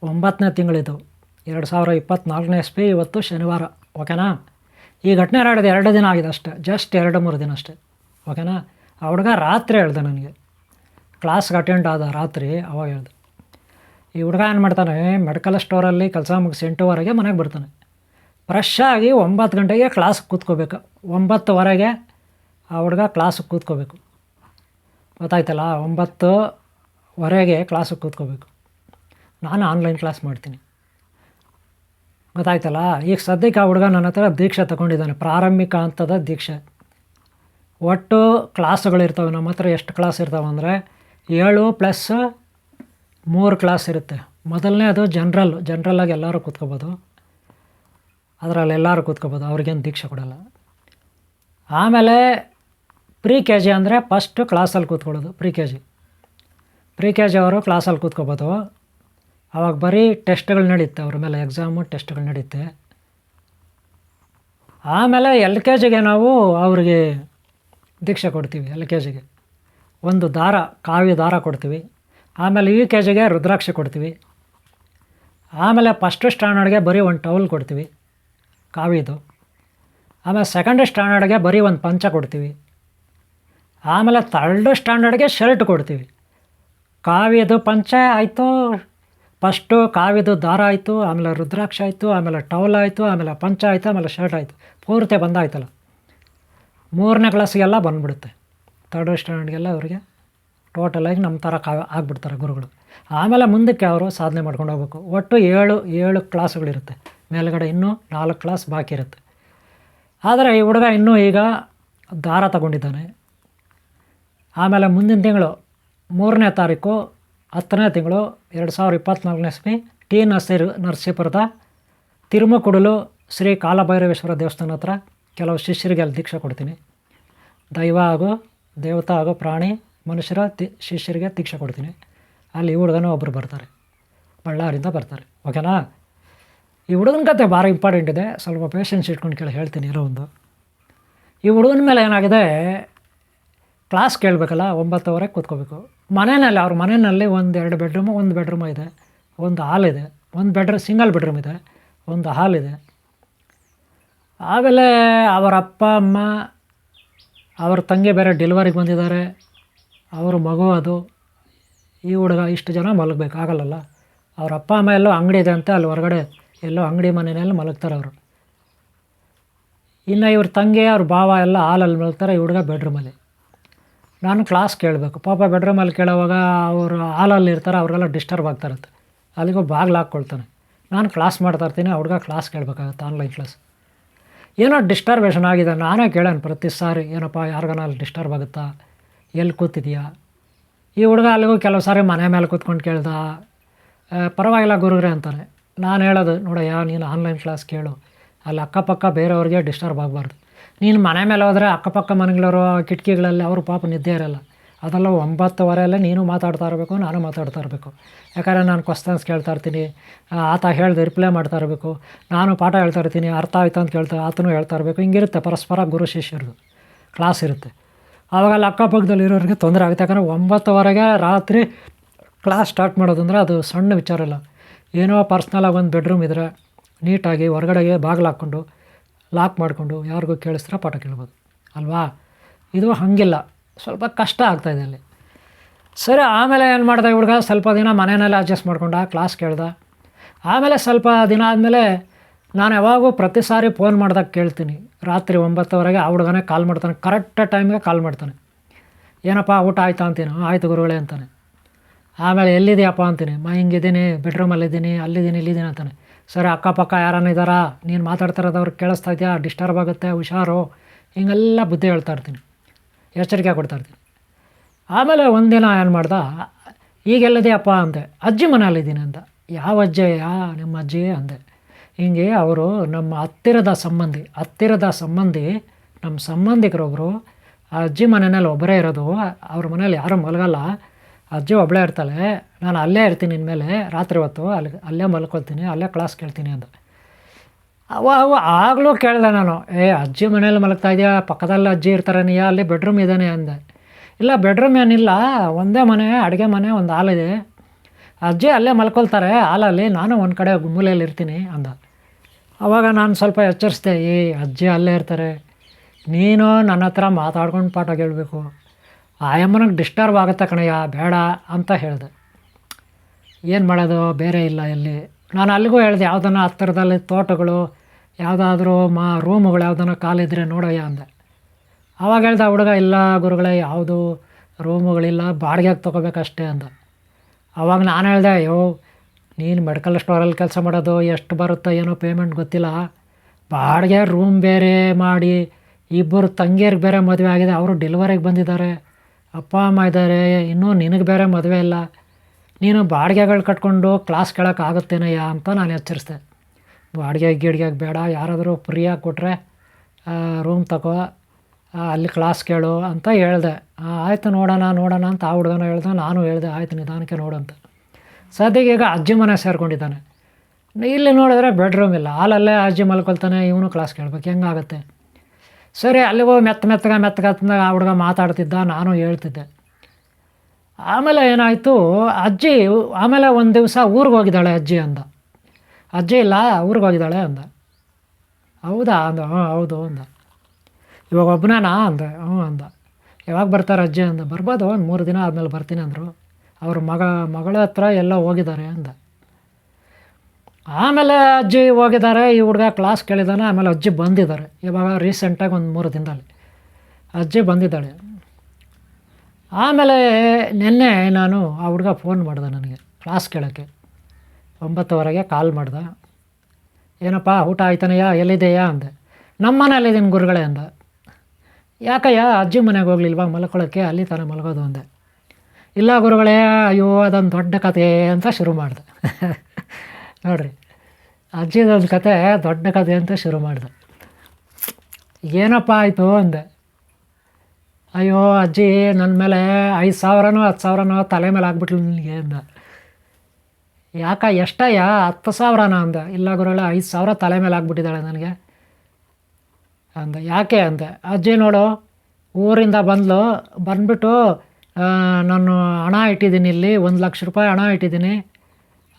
ಒಂಬತ್ತನೇ ತಿಂಗಳಿದು ಎರಡು ಸಾವಿರ ಇಪ್ಪತ್ತ್ನಾಲ್ಕನೇ ಎಸ್ ಪಿ, ಇವತ್ತು ಶನಿವಾರ, ಓಕೆನಾ? ಈ ಘಟನೆ ನಡೆದು ಎರಡು ದಿನ ಆಗಿದೆ ಅಷ್ಟೇ. ಜಸ್ಟ್ ಎರಡು ಮೂರು ದಿನ ಅಷ್ಟೇ. ಓಕೆನಾ? ಆ ಹುಡುಗ ರಾತ್ರಿ ಹೇಳ್ದೆ ನನಗೆ. ಕ್ಲಾಸ್ಗೆ ಅಟೆಂಡ್ ಆದ ರಾತ್ರಿ ಅವಾಗ ಹೇಳ್ದೆ. ಈ ಹುಡುಗ ಏನು ಮಾಡ್ತಾನೆ ಮೆಡಿಕಲ್ ಸ್ಟೋರಲ್ಲಿ ಕೆಲಸ ಮುಗಿಸಿ ಎಂಟುವರೆಗೆ ಮನೆಗೆ ಬರ್ತಾನೆ. ಫ್ರೆಶ್ ಆಗಿ ಒಂಬತ್ತು ಗಂಟೆಗೆ ಕ್ಲಾಸ್ ಕೂತ್ಕೋಬೇಕು. ಒಂಬತ್ತುವರೆಗೆ ಆ ಹುಡುಗ ಕ್ಲಾಸಿಗೆ ಕೂತ್ಕೋಬೇಕು. ಗೊತ್ತಾಯ್ತಲ್ಲ, ಒಂಬತ್ತುವರೆಗೆ ಕ್ಲಾಸಿಗೆ ಕೂತ್ಕೋಬೇಕು. ನಾನು ಆನ್ಲೈನ್ ಕ್ಲಾಸ್ ಮಾಡ್ತೀನಿ. ಗೊತ್ತಾಯ್ತಲ್ಲ, ಈಗ ಸದ್ಯಕ್ಕೆ ಆ ಹುಡುಗ ನನ್ನ ಹತ್ರ ದೀಕ್ಷೆ ತಗೊಂಡಿದ್ದಾನೆ, ಪ್ರಾರಂಭಿಕ ಹಂತದ ದೀಕ್ಷೆ. ಒಟ್ಟು ಕ್ಲಾಸುಗಳಿರ್ತವೆ ನಮ್ಮ ಹತ್ರ ಎಷ್ಟು ಕ್ಲಾಸ್ ಇರ್ತಾವೆ ಅಂದರೆ ಏಳು ಪ್ಲಸ್ ಮೂರು ಕ್ಲಾಸ್ ಇರುತ್ತೆ. ಮೊದಲನೇ ಅದು ಜನ್ರಲ್ ಜನ್ರಲ್ಲಾಗಿ ಎಲ್ಲರೂ ಕೂತ್ಕೋಬೋದು. ಅದರಲ್ಲಿ ಎಲ್ಲರೂ ಕೂತ್ಕೋಬೋದು, ಅವ್ರಿಗೇನು ದೀಕ್ಷೆ ಕೊಡಲ್ಲ. ಆಮೇಲೆ ಪ್ರೀ ಕೆ ಜಿ ಅಂದರೆ ಫಸ್ಟು ಕ್ಲಾಸಲ್ಲಿ ಕೂತ್ಕೊಳ್ಳೋದು pre K G pre K G ಅವರು ಕ್ಲಾಸಲ್ಲಿ ಕೂತ್ಕೋಬೋದು. ಅವಾಗ ಬರೀ ಟೆಸ್ಟ್ಗಳು ನಡೀತೆ, ಅವ್ರ ಮೇಲೆ ಎಕ್ಸಾಮು ಟೆಸ್ಟ್ಗಳು ನಡೀತೆ. ಆಮೇಲೆ ಎಲ್ ಕೆ ಜಿಗೆ ನಾವು ಅವ್ರಿಗೆ ದೀಕ್ಷೆ ಕೊಡ್ತೀವಿ ಎಲ್ ಕೆ ಜಿಗೆ ಒಂದು ದಾರ, ಕಾವ್ಯ ದಾರ ಕೊಡ್ತೀವಿ. ಆಮೇಲೆ ಯು ಕೆ ಜಿಗೆ ರುದ್ರಾಕ್ಷಿ ಕೊಡ್ತೀವಿ. ಆಮೇಲೆ ಫಸ್ಟ್ ಸ್ಟ್ಯಾಂಡರ್ಡ್ಗೆ ಬರೀ ಒಂದು ಟವಲ್ ಕೊಡ್ತೀವಿ, ಕಾವಿದು. ಆಮೇಲೆ ಸೆಕೆಂಡ್ ಸ್ಟ್ಯಾಂಡರ್ಡ್ಗೆ ಬರೀ ಒಂದು ಪಂಚ ಕೊಡ್ತೀವಿ. ಆಮೇಲೆ ಥರ್ಡ್ ಸ್ಟ್ಯಾಂಡರ್ಡ್ಗೆ ಶರ್ಟ್ ಕೊಡ್ತೀವಿ. ಕಾವಿದು ಪಂಚ ಆಯಿತು ಫಸ್ಟು ಕಾವಿದು ದಾರ ಆಯಿತು, ಆಮೇಲೆ ರುದ್ರಾಕ್ಷ ಆಯಿತು, ಆಮೇಲೆ ಟವಲ್ ಆಯಿತು, ಆಮೇಲೆ ಪಂಚ ಆಯಿತು, ಆಮೇಲೆ ಶರ್ಟ್ ಆಯಿತು. ಪೂರ್ತಿ ಬಂದಾಯ್ತಲ್ಲ. ಮೂರನೇ ಕ್ಲಾಸಿಗೆಲ್ಲ ಬಂದ್ಬಿಡುತ್ತೆ. ತರ್ಡ್ ಸ್ಟ್ಯಾಂಡರ್ಡ್ಗೆಲ್ಲ ಅವರಿಗೆ. ಟೋಟಲಾಗಿ ನಮ್ಮ ಥರ ಕಾ ಆಗಿಬಿಡ್ತಾರೆ ಗುರುಗಳು. ಆಮೇಲೆ ಮುಂದಕ್ಕೆ ಅವರು ಸಾಧನೆ ಮಾಡ್ಕೊಂಡು ಹೋಗ್ಬೇಕು. ಒಟ್ಟು ಏಳು ಏಳು ಕ್ಲಾಸುಗಳಿರುತ್ತೆ ಮೇಲುಗಡೆ ಇನ್ನೂ ನಾಲ್ಕು ಕ್ಲಾಸ್ ಬಾಕಿ ಇರುತ್ತೆ. ಆದರೆ ಈ ಹುಡುಗ ಇನ್ನೂ ಈಗ ದಾರ ತಗೊಂಡಿದ್ದಾನೆ. ಆಮೇಲೆ ಮುಂದಿನ ತಿಂಗಳು ಮೂರನೇ ತಾರೀಕು, ಹತ್ತನೇ ತಿಂಗಳು ಎರಡು ಸಾವಿರದ ಇಪ್ಪತ್ತ್ನಾಲ್ಕನೇ ಇಸ್ವಿ ಟಿ ನರ್ಸಿ ನರಸೀಪುರದ ತಿರುಮಕುಡಲು ಶ್ರೀ ಕಾಲಭೈರವೇಶ್ವರ ದೇವಸ್ಥಾನ ಹತ್ರ ಕೆಲವು ಶಿಷ್ಯರಿಗೆ ಅಲ್ಲಿ ದೀಕ್ಷೆ ಕೊಡ್ತೀನಿ. ದೈವ ಹಾಗೂ ದೇವತಾ ಹಾಗೂ ಪ್ರಾಣಿ ಮನುಷ್ಯರ ತಿ, ಶಿಷ್ಯರಿಗೆ ದೀಕ್ಷೆ ಕೊಡ್ತೀನಿ. ಅಲ್ಲಿ ಹುಡುಗನೂ ಒಬ್ಬರು ಬರ್ತಾರೆ. ಬಳ್ಳಾರಿಂದ ಬರ್ತಾರೆ. ಓಕೆನಾ? ಈ ಹುಡುಗನ ಕತೆ ಭಾರಿ ಇಂಪಾರ್ಟೆಂಟ್ ಇದೆ. ಸ್ವಲ್ಪ ಪೇಷನ್ಸ್ ಇಟ್ಕೊಂಡು ಕೇಳಿ ಹೇಳ್ತೀನಿ ಇರೋ ಒಂದು. ಈ ಹುಡುಗನ ಮೇಲೆ ಏನಾಗಿದೆ? ಕ್ಲಾಸ್ ಕೇಳಬೇಕಲ್ಲ ಒಂಬತ್ತುವರೆಗೆ ಕೂತ್ಕೋಬೇಕು. ಮನೆಯಲ್ಲಿ, ಅವ್ರ ಮನೆಯಲ್ಲಿ ಒಂದು ಎರಡು ಬೆಡ್ರೂಮು ಒಂದು ಬೆಡ್ರೂಮ್ ಇದೆ. ಒಂದು ಹಾಲ್ ಇದೆ. ಒಂದು ಬೆಡ್ರೂಮ್ ಸಿಂಗಲ್ ಬೆಡ್ರೂಮ್ ಇದೆ. ಒಂದು ಹಾಲ್ ಇದೆ. ಆಮೇಲೆ ಅವರ ಅಪ್ಪ, ಅಮ್ಮ, ಅವ್ರ ತಂಗಿ ಬೇರೆ ಡೆಲಿವರಿಗೆ ಬಂದಿದ್ದಾರೆ. ಅವ್ರ ಮಗು ಅದು, ಈ ಹುಡುಗ ಇಷ್ಟು ಜನ ಮಲಗಬೇಕು, ಆಗಲ್ಲಲ್ಲ? ಅವ್ರ ಅಪ್ಪ, ಅಮ್ಮ ಎಲ್ಲೋ ಅಂಗಡಿ ಇದೆ ಅಂತ ಅಲ್ಲಿ ಹೊರಗಡೆ ಎಲ್ಲೋ ಅಂಗಡಿ ಮನೆಯಲ್ಲಿ ಮಲಗ್ತಾರೆ ಅವರು. ಇನ್ನು ಇವ್ರ ತಂಗಿ, ಅವ್ರ ಭಾವ ಎಲ್ಲ ಹಾಲಲ್ಲಿ ಮಲಗ್ತಾರೆ, ಈ ಹುಡುಗ ಬೆಡ್ರೂಮಲ್ಲಿ ನಾನು ಕ್ಲಾಸ್ ಕೇಳಬೇಕು. ಪಾಪ ಬೆಡ್ರೂಮಲ್ಲಿ ಕೇಳೋವಾಗ ಅವರು ಹಾಲಲ್ಲಿ ಇರ್ತಾರೆ, ಅವ್ರಿಗೆಲ್ಲ ಡಿಸ್ಟರ್ಬ್ ಆಗ್ತಾರಂತೆ ಅಲ್ಲಿಗೂ ಬಾಗಿಲು ಹಾಕ್ಕೊಳ್ತಾನೆ. ನಾನು ಕ್ಲಾಸ್ ಮಾಡ್ತಾ ಇರ್ತೀನಿ ಹುಡುಗ ಕ್ಲಾಸ್ ಕೇಳಬೇಕಾಗತ್ತೆ ಆನ್ಲೈನ್ ಕ್ಲಾಸ್ ಏನೋ ಡಿಸ್ಟರ್ಬೇಷನ್ ಆಗಿದೆ, ನಾನೇ ಕೇಳೋಣ ಪ್ರತಿ ಸಾರಿ, ಏನಪ್ಪ, ಯಾರಿಗಾನ ಅಲ್ಲಿ ಡಿಸ್ಟರ್ಬ್ ಆಗುತ್ತಾ? ಎಲ್ಲಿ ಕೂತಿದ್ಯಾ? ಈ ಹುಡುಗ ಅಲ್ಲಿಗೂ ಕೆಲವು ಸಾರಿ ಮನೆ ಮೇಲೆ ಕೂತ್ಕೊಂಡು ಕೇಳ್ದ ಪರವಾಗಿಲ್ಲ ಗುರುಗ್ರೆ ಅಂತಾನೆ. ನಾನು ಹೇಳೋದು, ನೋಡಯ್ಯ, ನೀನು ಆನ್ಲೈನ್ ಕ್ಲಾಸ್ ಕೇಳು. ಅಲ್ಲಿ ಅಕ್ಕಪಕ್ಕ ಬೇರೆಯವ್ರಿಗೆ ಡಿಸ್ಟರ್ಬ್ ಆಗಬಾರ್ದು. ನೀನು ಮನೆ ಮೇಲೆ ಹೋದರೆ ಅಕ್ಕಪಕ್ಕ ಮನೆಗಳವರು ಕಿಟಕಿಗಳಲ್ಲಿ ಅವರು ಪಾಪ ನಿದ್ದೆ ಇರಲ್ಲ. ಅದೆಲ್ಲ ಒಂಬತ್ತುವರೆಯಲ್ಲೇ ನೀನು ಮಾತಾಡ್ತಾ ಇರಬೇಕು, ನಾನು ಮಾತಾಡ್ತಾ ಇರಬೇಕು. ಯಾಕಂದರೆ ನಾನು ಕ್ವಶನ್ಸ್ ಕೇಳ್ತಾ ಇರ್ತೀನಿ. ಆತ ಹೇಳ್ದು ರಿಪ್ಲೈ ಮಾಡ್ತಾ ಇರಬೇಕು. ನಾನು ಪಾಠ ಹೇಳ್ತಾ ಇರ್ತೀನಿ, ಅರ್ಥ ಆಯ್ತು ಅಂತ ಕೇಳ್ತಾ ಆತನೂ ಹೇಳ್ತಾ ಇರಬೇಕು. ಹಿಂಗಿರುತ್ತೆ, ಪರಸ್ಪರ ಗುರು ಶಿಷ್ಯರದು. ಕ್ಲಾಸ್ ಇರುತ್ತೆ. ಆವಾಗ ಅಲ್ಲಿ ಅಕ್ಕಪಕ್ಕದಲ್ಲಿ ಇರೋರಿಗೆ ತೊಂದರೆ ಆಗುತ್ತೆ. ಯಾಕಂದರೆ ಒಂಬತ್ತುವರೆಗೆ ರಾತ್ರಿ ಕ್ಲಾಸ್ ಸ್ಟಾರ್ಟ್ ಮಾಡೋದಂದ್ರೆ ಅದು ಸಣ್ಣ ವಿಚಾರ ಇಲ್ಲ ಏನೋ ಪರ್ಸ್ನಲಾಗಿ ಒಂದು ಬೆಡ್ರೂಮ್ ಇದ್ದರೆ ನೀಟಾಗಿ ಹೊರಗಡೆಗೆ ಬಾಗಿಲು ಹಾಕ್ಕೊಂಡು ಲಾಕ್ ಮಾಡಿಕೊಂಡು ಯಾರಿಗೂ ಕೇಳಿಸ್ತಾರೆ ಪಾಠ ಕೇಳ್ಬೋದು. ಅಲ್ವಾ? ಇದು ಹಾಗಿಲ್ಲ. ಸ್ವಲ್ಪ ಕಷ್ಟ ಆಗ್ತಾಯಿದೆ ಅಲ್ಲಿ. ಸರಿ, ಆಮೇಲೆ ಏನು ಮಾಡಿದೆ ಹುಡುಗ? ಸ್ವಲ್ಪ ದಿನ ಮನೆಯಲ್ಲೇ ಅಡ್ಜಸ್ಟ್ ಮಾಡ್ಕೊಂಡ ಕ್ಲಾಸ್ ಕೇಳ್ದೆ. ಆಮೇಲೆ ಸ್ವಲ್ಪ ದಿನ ಆದಮೇಲೆ ನಾನು ಯಾವಾಗೂ ಪ್ರತಿ ಸಾರಿ ಫೋನ್ ಮಾಡ್ದಾಗ ಕೇಳ್ತೀನಿ. ರಾತ್ರಿ ಒಂಬತ್ತುವರೆಗೆ ಆ ಹುಡುಗನೇ ಕಾಲ್ ಮಾಡ್ತಾನೆ. ಕರೆಕ್ಟ್ ಟೈಮ್ಗೆ ಕಾಲ್ ಮಾಡ್ತಾನೆ. ಏನಪ್ಪ, ಊಟ ಆಯ್ತಾ ಅಂತೀನಿ? ಆಯಿತು ಗುರುಗಳೇ ಅಂತಾನೆ. ಆಮೇಲೆ ಎಲ್ಲಿದೆಯಪ್ಪ ಅಂತೀನಿ. ಮಾ, ಹಿಂಗಿದ್ದೀನಿ ಬೆಡ್ರೂಮಲ್ಲಿದ್ದೀನಿ ಅಲ್ಲಿದ್ದೀನಿ ಇಲ್ಲಿದ್ದೀನಿ ಅಂತಾನೆ. ಸರಿ, ಅಕ್ಕಪಕ್ಕ ಯಾರನ್ನ ಇದ್ದಾರಾ? ನೀನು ಮಾತಾಡ್ತಿರೋದು ಅವ್ರು ಕೇಳಿಸ್ತಾ ಇದೆಯಾ? ಡಿಸ್ಟರ್ಬ್ ಆಗುತ್ತೆ, ಹುಷಾರು. ಹಿಂಗೆಲ್ಲ ಬುದ್ಧಿ ಹೇಳ್ತಾ ಇರ್ತೀನಿ. ಎಚ್ಚರಿಕೆ ಕೊಡ್ತಾ ಇರ್ತೀನಿ. ಆಮೇಲೆ ಒಂದಿನ ಏನು ಮಾಡ್ದ? ಈಗೆಲ್ಲದೆಯಪ್ಪ ಅಂದೆ. ಅಜ್ಜಿ ಮನೆಯಲ್ಲಿದ್ದೀನಿ ಅಂತ ಯಾವ ಅಜ್ಜಯ್ಯ ನಿಮ್ಮ ಅಜ್ಜಿ ಅಂದೆ. ಹಿಂಗೆ ಅವರು ನಮ್ಮ ಹತ್ತಿರದ ಸಂಬಂಧಿ ಹತ್ತಿರದ ಸಂಬಂಧಿ, ನಮ್ಮ ಸಂಬಂಧಿಕರೊಬ್ಬರು ಆ ಅಜ್ಜಿ ಮನೆಯಲ್ಲಿ ಒಬ್ಬರೇ ಇರೋದು, ಅವ್ರ ಮನೇಲಿ ಯಾರೂ ಮಲಗಲ್ಲ. ಅಜ್ಜಿ ಒಬ್ಬಳೇ ಇರ್ತಾಳೆ. ನಾನು ಅಲ್ಲೇ ಇರ್ತೀನಿ ಇನ್ಮೇಲೆ ರಾತ್ರಿ ಹೊತ್ತು, ಅಲ್ಲಿ, ಅಲ್ಲೇ ಮಲ್ಕೊಳ್ತೀನಿ, ಅಲ್ಲೇ ಕ್ಲಾಸ್ ಕೇಳ್ತೀನಿ ಅಂತ ಅವ ಅವ ಆಗಲೂ ಕೇಳಿದೆ ನಾನು, ಏ, ಅಜ್ಜಿ ಮನೇಲಿ ಮಲಗ್ತಾ ಇದೆಯಾ? ಪಕ್ಕದಲ್ಲಿ ಅಜ್ಜಿ ಇರ್ತಾರೆ ನೀ, ಅಲ್ಲಿ ಬೆಡ್ರೂಮ್ ಇದ್ದಾನೆ ಅಂದೆ. ಇಲ್ಲ ಬೆಡ್ರೂಮ್ ಏನಿಲ್ಲ, ಒಂದೇ ಮನೆ, ಅಡುಗೆ ಮನೆ, ಒಂದು ಹಾಲಿದೆ ಅಜ್ಜಿ ಅಲ್ಲೇ ಮಲ್ಕೊಳ್ತಾರೆ, ಹಾಲಲ್ಲಿ ನಾನು ಒಂದು ಕಡೆ ಮೂಲೆಯಲ್ಲಿ ಇರ್ತೀನಿ ಅಂದ. ಅವಾಗ ನಾನು ಸ್ವಲ್ಪ ಎಚ್ಚರಿಸ್ದೆ, ಏ, ಅಜ್ಜಿ ಅಲ್ಲೇ ಇರ್ತಾರೆ. ನೀನು ನನ್ನ ಹತ್ರ ಮಾತಾಡ್ಕೊಂಡು ಪಾಠ ಕೇಳಬೇಕು. ಆಯಮ್ಮನಿಗೆ ಡಿಸ್ಟರ್ಬ್ ಆಗುತ್ತೆ ಕಣಯ್ಯ, ಬೇಡ ಅಂತ ಹೇಳಿದೆ. ಏನು ಮಾಡೋದು? ಬೇರೆ ಇಲ್ಲ ಇಲ್ಲಿ. ನಾನು ಅಲ್ಲಿಗೂ ಹೇಳಿದೆ ಯಾವುದನ್ನ ಹತ್ತಿರದಲ್ಲಿ ತೋಟಗಳು, ಯಾವುದಾದ್ರೂ ಮಾ, ರೂಮುಗಳು ಯಾವುದನ್ನ ಕಾಲಿದ್ರೆ ನೋಡಯ್ಯ ಅಂದೆ. ಅವಾಗ ಹೇಳ್ದೆ ಹುಡುಗ ಇಲ್ಲ ಗುರುಗಳೇ, ಯಾವುದು ರೂಮುಗಳಿಲ್ಲ, ಬಾಡಿಗೆಗೆ ತೊಗೋಬೇಕಷ್ಟೇ ಅಂದ. ಅವಾಗ ನಾನು ಹೇಳ್ದೆ, ಅಯ್ಯೋ ನೀನು ಮೆಡಿಕಲ್ ಸ್ಟೋರಲ್ಲಿ ಕೆಲಸ ಮಾಡೋದು ಎಷ್ಟು ಬರುತ್ತೋ ಏನೋ ಪೇಮೆಂಟ್ ಗೊತ್ತಿಲ್ಲ. ಬಾಡಿಗೆ ರೂಮ್ ಬೇರೆ ಮಾಡಿ ಇಬ್ಬರು ತಂಗಿಯರಿಗೆ ಬೇರೆ ಮದುವೆ ಆಗಿದೆ, ಅವರು ಡೆಲಿವರಿಗೆ ಬಂದಿದ್ದಾರೆ. ಅಪ್ಪ, ಅಮ್ಮ ಇದ್ದಾರೆ, ಇನ್ನೂ ನಿನಗೆ ಬೇರೆ ಮದುವೆ ಇಲ್ಲ. ನೀನು ಬಾಡಿಗೆಗಳು ಕಟ್ಕೊಂಡು ಕ್ಲಾಸ್ ಕೇಳೋಕ್ಕಾಗುತ್ತೇನಯ್ಯ ಅಂತ ನಾನು ಎಚ್ಚರಿಸ್ದೆ. ಬಾಡಿಗೆ ಗಿಡಿಗೆ ಬೇಡ, ಯಾರಾದರೂ ಫ್ರೀಯಾಗಿ ಕೊಟ್ಟರೆ ರೂಮ್ ತಗೋ ಅಲ್ಲಿ ಕ್ಲಾಸ್ ಕೇಳು ಅಂತ ಹೇಳ್ದೆ. ಆಯಿತು ನೋಡೋಣ ನೋಡೋಣ ಅಂತ ಆ ಹುಡುಗನ ಹೇಳ್ದೆ, ನಾನು ಹೇಳಿದೆ, ಆಯಿತು ನಿಧಾನಕ್ಕೆ ನೋಡು ಅಂತ. ಸದ್ಯಕ್ಕೆ ಈಗ ಅಜ್ಜಿ ಮನೆ ಸೇರ್ಕೊಂಡಿದ್ದಾನೆ. ಇಲ್ಲಿ ನೋಡಿದ್ರೆ ಬೆಡ್ರೂಮ್ ಇಲ್ಲ. ಅಲ್ಲಲ್ಲೇ ಅಜ್ಜಿ ಮಲ್ಕೊಳ್ತಾನೆ, ಇವನು ಕ್ಲಾಸ್ ಕೇಳ್ಬೇಕು. ಹೆಂಗಾಗುತ್ತೆ ಸರಿ ಅಲ್ಲಿಗೂ ಮೆತ್ತ ಮೆತ್ತಗ ಮೆತ್ತಗ ಆ ಹುಡುಗ ಮಾತಾಡ್ತಿದ್ದ, ನಾನು ಹೇಳ್ತಿದ್ದೆ. ಆಮೇಲೆ ಏನಾಯಿತು, ಅಜ್ಜಿ ಆಮೇಲೆ ಒಂದು ದಿವಸ ಊರಿಗೆ ಹೋಗಿದ್ದಾಳೆ ಅಜ್ಜಿ ಅಂದ. ಅಜ್ಜಿ, ಇಲ್ಲ, ಊರಿಗೆ ಹೋಗಿದ್ದಾಳೆ ಅಂದ. ಹೌದಾ? ಅಂದ. ಹ್ಞೂ ಹೌದು, ಅಂದ. ಇವಾಗ ಒಬ್ಬನೇನಾ ಅಂದೆ. ಹ್ಞೂ ಅಂದ. ಯಾವಾಗ ಬರ್ತಾರೆ ಅಜ್ಜಿ? ಅಂದ. ಬರ್ಬೋದು, ಒಂದು ಮೂರು ದಿನ ಆದಮೇಲೆ ಬರ್ತೀನಿ ಅಂದರು. ಅವ್ರ ಮಗ, ಮಗಳ ಹತ್ರ ಎಲ್ಲ ಹೋಗಿದ್ದಾರೆ ಅಂದ. ಆಮೇಲೆ ಅಜ್ಜಿ ಹೋಗಿದ್ದಾರೆ, ಈ ಹುಡುಗ ಕ್ಲಾಸ್ ಕೇಳಿದ್ದಾನೆ ಆಮೇಲೆ ಅಜ್ಜಿ ಬಂದಿದ್ದಾರೆ. ಇವಾಗ ರೀಸೆಂಟಾಗಿ ಒಂದು ಮೂರು ದಿನದಲ್ಲಿ ಅಜ್ಜಿ ಬಂದಿದ್ದಾಳೆ. ಆಮೇಲೆ ನಿನ್ನೆ ನಾನು ಆ ಹುಡುಗ ಫೋನ್ ಮಾಡಿದೆ ನನಗೆ ಕ್ಲಾಸ್ ಕೇಳೋಕ್ಕೆ. ಒಂಬತ್ತುವರೆಗೆ ಕಾಲ್ ಮಾಡ್ದೆ. ಏನಪ್ಪ, ಊಟ ಆಯ್ತಾನೆಯಾ ಎಲ್ಲಿದೆಯಾ ಅಂದೆ. ನಮ್ಮ ಮನೇಲಿದ್ದೀನಿ ಗುರುಗಳೇ ಅಂದ. ಯಾಕಯ್ಯ, ಅಜ್ಜಿ ಮನೆಗೆ ಹೋಗ್ಲಿಲ್ವಾ ಮಲ್ಕೊಳ್ಳೋಕ್ಕೆ ಅಲ್ಲಿ ತಾನೇ ಮಲಗೋದು ಅಂದೆ. ಇಲ್ಲ ಗುರುಗಳೇ, ಅಯ್ಯೋ, ಅದೊಂದು ದೊಡ್ಡ ಕತೆ ಅಂತ ಶುರು ಮಾಡಿದೆ. ನೋಡ್ರಿ, ಅಜ್ಜಿದೊಂದು ಕತೆ ದೊಡ್ಡ ಕತೆ ಅಂತ ಶುರು ಮಾಡಿದೆ. ಏನಪ್ಪ ಆಯಿತು ಅಂದೆ. ಅಯ್ಯೋ, ಅಜ್ಜಿ ನನ್ನ ಮೇಲೆ ಐದು ಸಾವಿರನೋ, ಹತ್ತು ಸಾವಿರನೋ ತಲೆ ಮೇಲೆ ಆಗ್ಬಿಟ್ಲು ನಿನಗೆ ಅಂದ. ಯಾಕ, ಎಷ್ಟಯ್ಯ, ಹತ್ತು ಸಾವಿರನ ಅಂದ. ಇಲ್ಲ ಗುರುಗಳ, ಐದು ಸಾವಿರ ತಲೆ ಮೇಲೆ ಆಗ್ಬಿಟ್ಟಿದ್ದಾಳೆ ನನಗೆ ಅಂದ. ಯಾಕೆ ಅಂದೆ. ಅಜ್ಜಿ ನೋಡು, ಊರಿಂದ ಬಂದ್ಲು, ಬಂದ್ಬಿಟ್ಟು ನಾನು ಹಣ ಇಟ್ಟಿದ್ದೀನಿ ಇಲ್ಲಿ, ಒಂದು ಲಕ್ಷ ರೂಪಾಯಿ ಹಣ ಇಟ್ಟಿದ್ದೀನಿ.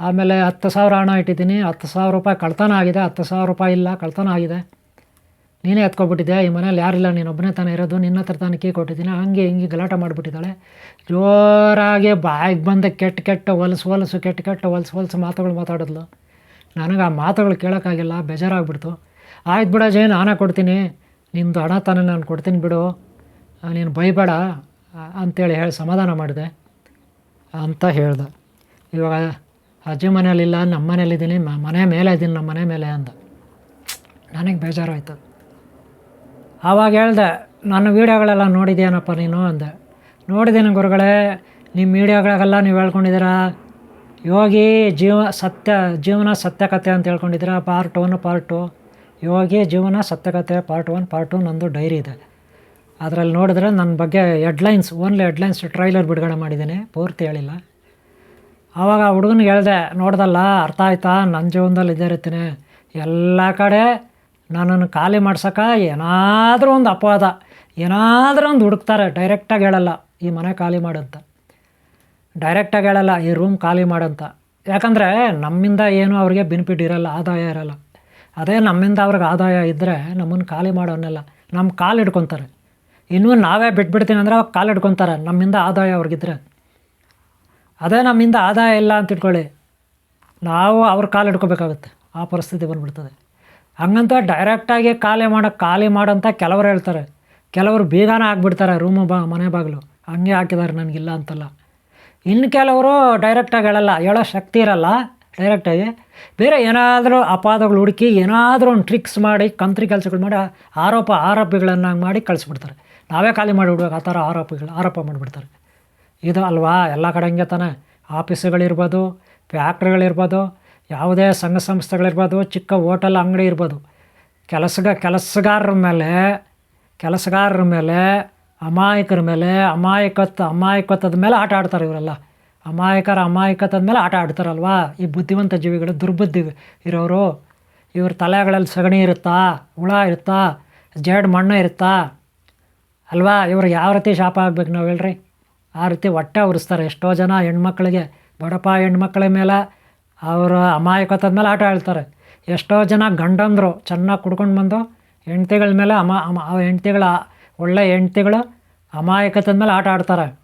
ಆಮೇಲೆ ಹತ್ತು ಸಾವಿರ ಹಣ ಇಟ್ಟಿದ್ದೀನಿ. ಹತ್ತು ಸಾವಿರ ರೂಪಾಯಿ ಕಳ್ತನ ಆಗಿದೆ. ಹತ್ತು ಸಾವಿರ ರೂಪಾಯಿ ಇಲ್ಲ, ಕಳ್ತನ ಆಗಿದೆ. ನೀನೇ ಎತ್ಕೊಬಿಟ್ಟಿದ್ದೆ ಈ ಮನೇಲಿ ಯಾರಿಲ್ಲ, ನೀನು ಒಬ್ಬನೇ ತಾನೇ ಇರೋದು. ನಿನ್ನ ಹತ್ರ ತಾನೇ ಕೀ ಕೊಟ್ಟಿದ್ದೀನಿ. ಹಂಗೆ ಹಿಂಗೆ ಗಲಾಟೆ ಮಾಡಿಬಿಟ್ಟಿದ್ದಾಳೆ. ಜೋರಾಗಿ ಬಾಯಿಗೆ ಬಂದ ಕೆಟ್ಟ ಕೆಟ್ಟ ಹೊಲಸು ಹೊಲಸು, ಕೆಟ್ಟ ಕೆಟ್ಟ ಹೊಲಸು ಹೊಲಸು ಮಾತುಗಳು ಮಾತಾಡಿದ್ಲು. ನನಗೆ ಆ ಮಾತುಗಳು ಕೇಳೋಕ್ಕಾಗಿಲ್ಲ, ಬೇಜಾರಾಗ್ಬಿಡ್ತು. ಆಯ್ತು ಬಿಡ ಜೈನ್ ಹಣ ಕೊಡ್ತೀನಿ. ನಿಂದು ಹಣ ತಾನೇ ನಾನು ಕೊಡ್ತೀನಿ ಬಿಡು. ನೀನು ಬೈಬೇಡ ಅಂತೇಳಿ ಹೇಳಿ ಸಮಾಧಾನ ಮಾಡಿದೆ ಅಂತ ಹೇಳ್ದೆ. ಇವಾಗ ಅಜ್ಜಿ ಮನೇಲಿಲ್ಲ ನಮ್ಮ ಮನೇಲಿದ್ದೀನಿ ಮನೆ ಮೇಲೆ ಇದ್ದೀನಿ, ನಮ್ಮ ಮನೆ ಮೇಲೆ ಅಂದ. ನನಗೆ ಬೇಜಾರಾಯ್ತು. ಆವಾಗ ಹೇಳ್ದೆ, ನನ್ನ ವೀಡಿಯೋಗಳೆಲ್ಲ ನೋಡಿದ್ಯಾನಪ್ಪ ನೀನು? ಅಂದೆ. ನೋಡಿದ್ದೀನಿ ಗುರುಗಳೇ ನಿಮ್ಮ ವೀಡಿಯೋಗಳಿಗೆಲ್ಲ ನೀವು ಹೇಳ್ಕೊಂಡಿದ್ದೀರಾ? ಯೋಗಿ ಜೀವ ಸತ್ಯ, ಜೀವನ ಸತ್ಯಕಥೆ ಅಂತ ಹೇಳ್ಕೊಂಡಿದ್ದೀರಾ? Part one, part two. Yogi ಜೀವನ ಸತ್ಯಕಥೆ, ಪಾರ್ಟ್ ಒನ್, ಪಾರ್ಟ್ ಟು ನಂದು ಡೈರಿ ಇದೆ. ಅದರಲ್ಲಿ ನೋಡಿದ್ರೆ ನನ್ನ ಬಗ್ಗೆ ಹೆಡ್ಲೈನ್ಸ್, ಓನ್ಲಿ ಹೆಡ್ಲೈನ್ಸ್ ಟ್ರೈಲರ್ ಬಿಡುಗಡೆ ಮಾಡಿದ್ದೇನೆ, ಪೂರ್ತಿ ಹೇಳಿಲ್ಲ. ಆವಾಗ ಆ ಹುಡುಗನಿಗೆ ಹೇಳಿದೆ, ನೋಡ್ದಲ್ಲ, ಅರ್ಥ ಆಯ್ತಾ? ನನ್ನ ಜೀವನದಲ್ಲಿ ಇದ್ದೇ ಇರ್ತೀನಿ ಎಲ್ಲ ಕಡೆ ನನ್ನನ್ನು ಖಾಲಿ ಮಾಡ್ಸೋಕೆ ಏನಾದರೂ ಒಂದು ಅಪವಾದ, ಏನಾದರೂ ಒಂದು ಹುಡುಕ್ತಾರೆ ಡೈರೆಕ್ಟಾಗಿ ಹೇಳಲ್ಲ, ಈ ಮನೆ ಖಾಲಿ ಮಾಡಂತ. ಡೈರೆಕ್ಟಾಗಿ ಹೇಳಲ್ಲ, ಈ ರೂಮ್ ಖಾಲಿ ಮಾಡಂತ. ಯಾಕಂದರೆ ನಮ್ಮಿಂದ ಏನು ಅವ್ರಿಗೆ ಬೆನಿಫಿಟ್ ಇರಲ್ಲ, ಆದಾಯ ಇರಲ್ಲ. ಅದೇ ನಮ್ಮಿಂದ ಅವ್ರಿಗೆ ಆದಾಯ ಇದ್ದರೆ ನಮ್ಮನ್ನು ಖಾಲಿ ಮಾಡೋನ್ನೆಲ್ಲ ನಮ್ಮ ಕಾಲು ಹಿಡ್ಕೊತಾರೆ. ಇನ್ನೂ ನಾವೇ ಬಿಟ್ಬಿಡ್ತೀನಿ ಅಂದರೆ ಅವಾಗ ಕಾಲು ಹಿಡ್ಕೊತಾರೆ. ನಮ್ಮಿಂದ ಆದಾಯ ಅವ್ರಿಗಿದ್ರೆ. ಅದೇ ನಮ್ಮಿಂದ ಆದಾಯ ಇಲ್ಲ ಅಂತ ಇಟ್ಕೊಳ್ಳಿ. ನಾವು ಅವ್ರ ಕಾಲು ಹಿಡ್ಕೋಬೇಕಾಗುತ್ತೆ. ಆ ಪರಿಸ್ಥಿತಿ ಬಂದ್ಬಿಡ್ತದೆ. ಹಂಗಂತ ಡೈರೆಕ್ಟಾಗಿ ಖಾಲಿ ಮಾಡೋಕ್ಕೆ ಖಾಲಿ ಮಾಡೋಂಥ ಕೆಲವರು ಹೇಳ್ತಾರೆ. ಕೆಲವರು ಬೀಗಾನ ಹಾಕ್ಬಿಡ್ತಾರೆ ರೂಮು ಬಾ, ಮನೆ ಬಾಗಿಲು. ಹಂಗೆ ಹಾಕಿದ್ದಾರೆ, ನನಗಿಲ್ಲ ಅಂತಲ್ಲ. ಇನ್ನು ಕೆಲವರು ಡೈರೆಕ್ಟಾಗಿ ಹೇಳಲ್ಲ, ಹೇಳೋ ಶಕ್ತಿ ಇರಲ್ಲ ಡೈರೆಕ್ಟಾಗಿ ಬೇರೆ ಏನಾದರೂ ಅಪಾದಗಳು ಹುಡುಕಿ ಏನಾದರೂ ಒಂದು ಟ್ರಿಕ್ಸ್ ಮಾಡಿ, ಕಂತ್ರಿ ಕೆಲಸಗಳು ಮಾಡಿ, ಆರೋಪ, ಆರೋಪಿಗಳನ್ನಾಗಿ ಮಾಡಿ ಕಳಿಸ್ಬಿಡ್ತಾರೆ. ನಾವೇ ಖಾಲಿ ಮಾಡಿಬಿಡ್ಬೇಕು ಆ ಥರ ಆರೋಪಗಳು, ಆರೋಪ ಮಾಡಿಬಿಡ್ತಾರೆ. ಇದು ಅಲ್ವಾ? ಎಲ್ಲ ಕಡೆ ಹಂಗೆ ತಾನೆ. ಆಫೀಸುಗಳಿರ್ಬೋದು, ಫ್ಯಾಕ್ಟ್ರಿಗಳಿರ್ಬೋದು, ಯಾವುದೇ ಸಂಘ ಸಂಸ್ಥೆಗಳಿರ್ಬೋದು, ಚಿಕ್ಕ ಹೋಟೆಲ್ ಅಂಗಡಿ ಇರ್ಬೋದು. ಕೆಲಸಗ, ಕೆಲಸಗಾರರ ಮೇಲೆ ಕೆಲಸಗಾರರ ಮೇಲೆ, ಅಮಾಯಕರ ಮೇಲೆ, ಅಮಾಯಕತ್ವ, ಅಮಾಯಕತ್ವದ ಮೇಲೆ ಆಟ ಆಡ್ತಾರೆ ಇವರೆಲ್ಲ. ಅಮಾಯಕರ, ಅಮಾಯಕತ್ವದ ಮೇಲೆ ಆಟ ಆಡ್ತಾರಲ್ವಾ? ಈ ಬುದ್ಧಿವಂತ ಜೀವಿಗಳು, ದುರ್ಬುದ್ಧಿ ಇರೋರು. ಇವ್ರ ತಲೆಗಳಲ್ಲಿ ಸಗಣಿ ಇರುತ್ತಾ, ಹುಳ ಇರುತ್ತಾ, ಜೇಡ್ ಮಣ್ಣು ಇರುತ್ತಾ ಅಲ್ವಾ? ಇವ್ರಿಗೆ ಯಾವ ರೀತಿ ಶಾಪ ಆಗ್ಬೇಕು ನಾವು ಹೇಳ್ರಿ? ಆ ರೀತಿ ಹೊಟ್ಟೆ ಉರಿಸ್ತಾರೆ. ಎಷ್ಟೋ ಜನ ಹೆಣ್ಮಕ್ಳಿಗೆ, ಬಡಪ ಹೆಣ್ಮಕ್ಳ ಮೇಲೆ ಅವರ ಅಮಾಯಕತ್ವದ ಮೇಲೆ ಆಟ ಆಡ್ತಾರೆ. ಎಷ್ಟೋ ಜನ ಗಂಡಂದರು ಚೆನ್ನಾಗಿ ಕುಡ್ಕೊಂಡು ಬಂದು ಹೆಂಡ್ತಿಗಳ ಮೇಲೆ ಅಮ ಅಮ ಹೆಂಡ್ತಿಗಳ, ಒಳ್ಳೆ ಹೆಂಡ್ತಿಗಳು ಅಮಾಯಕತ್ವದ ಮೇಲೆ ಆಟ ಆಡ್ತಾರೆ.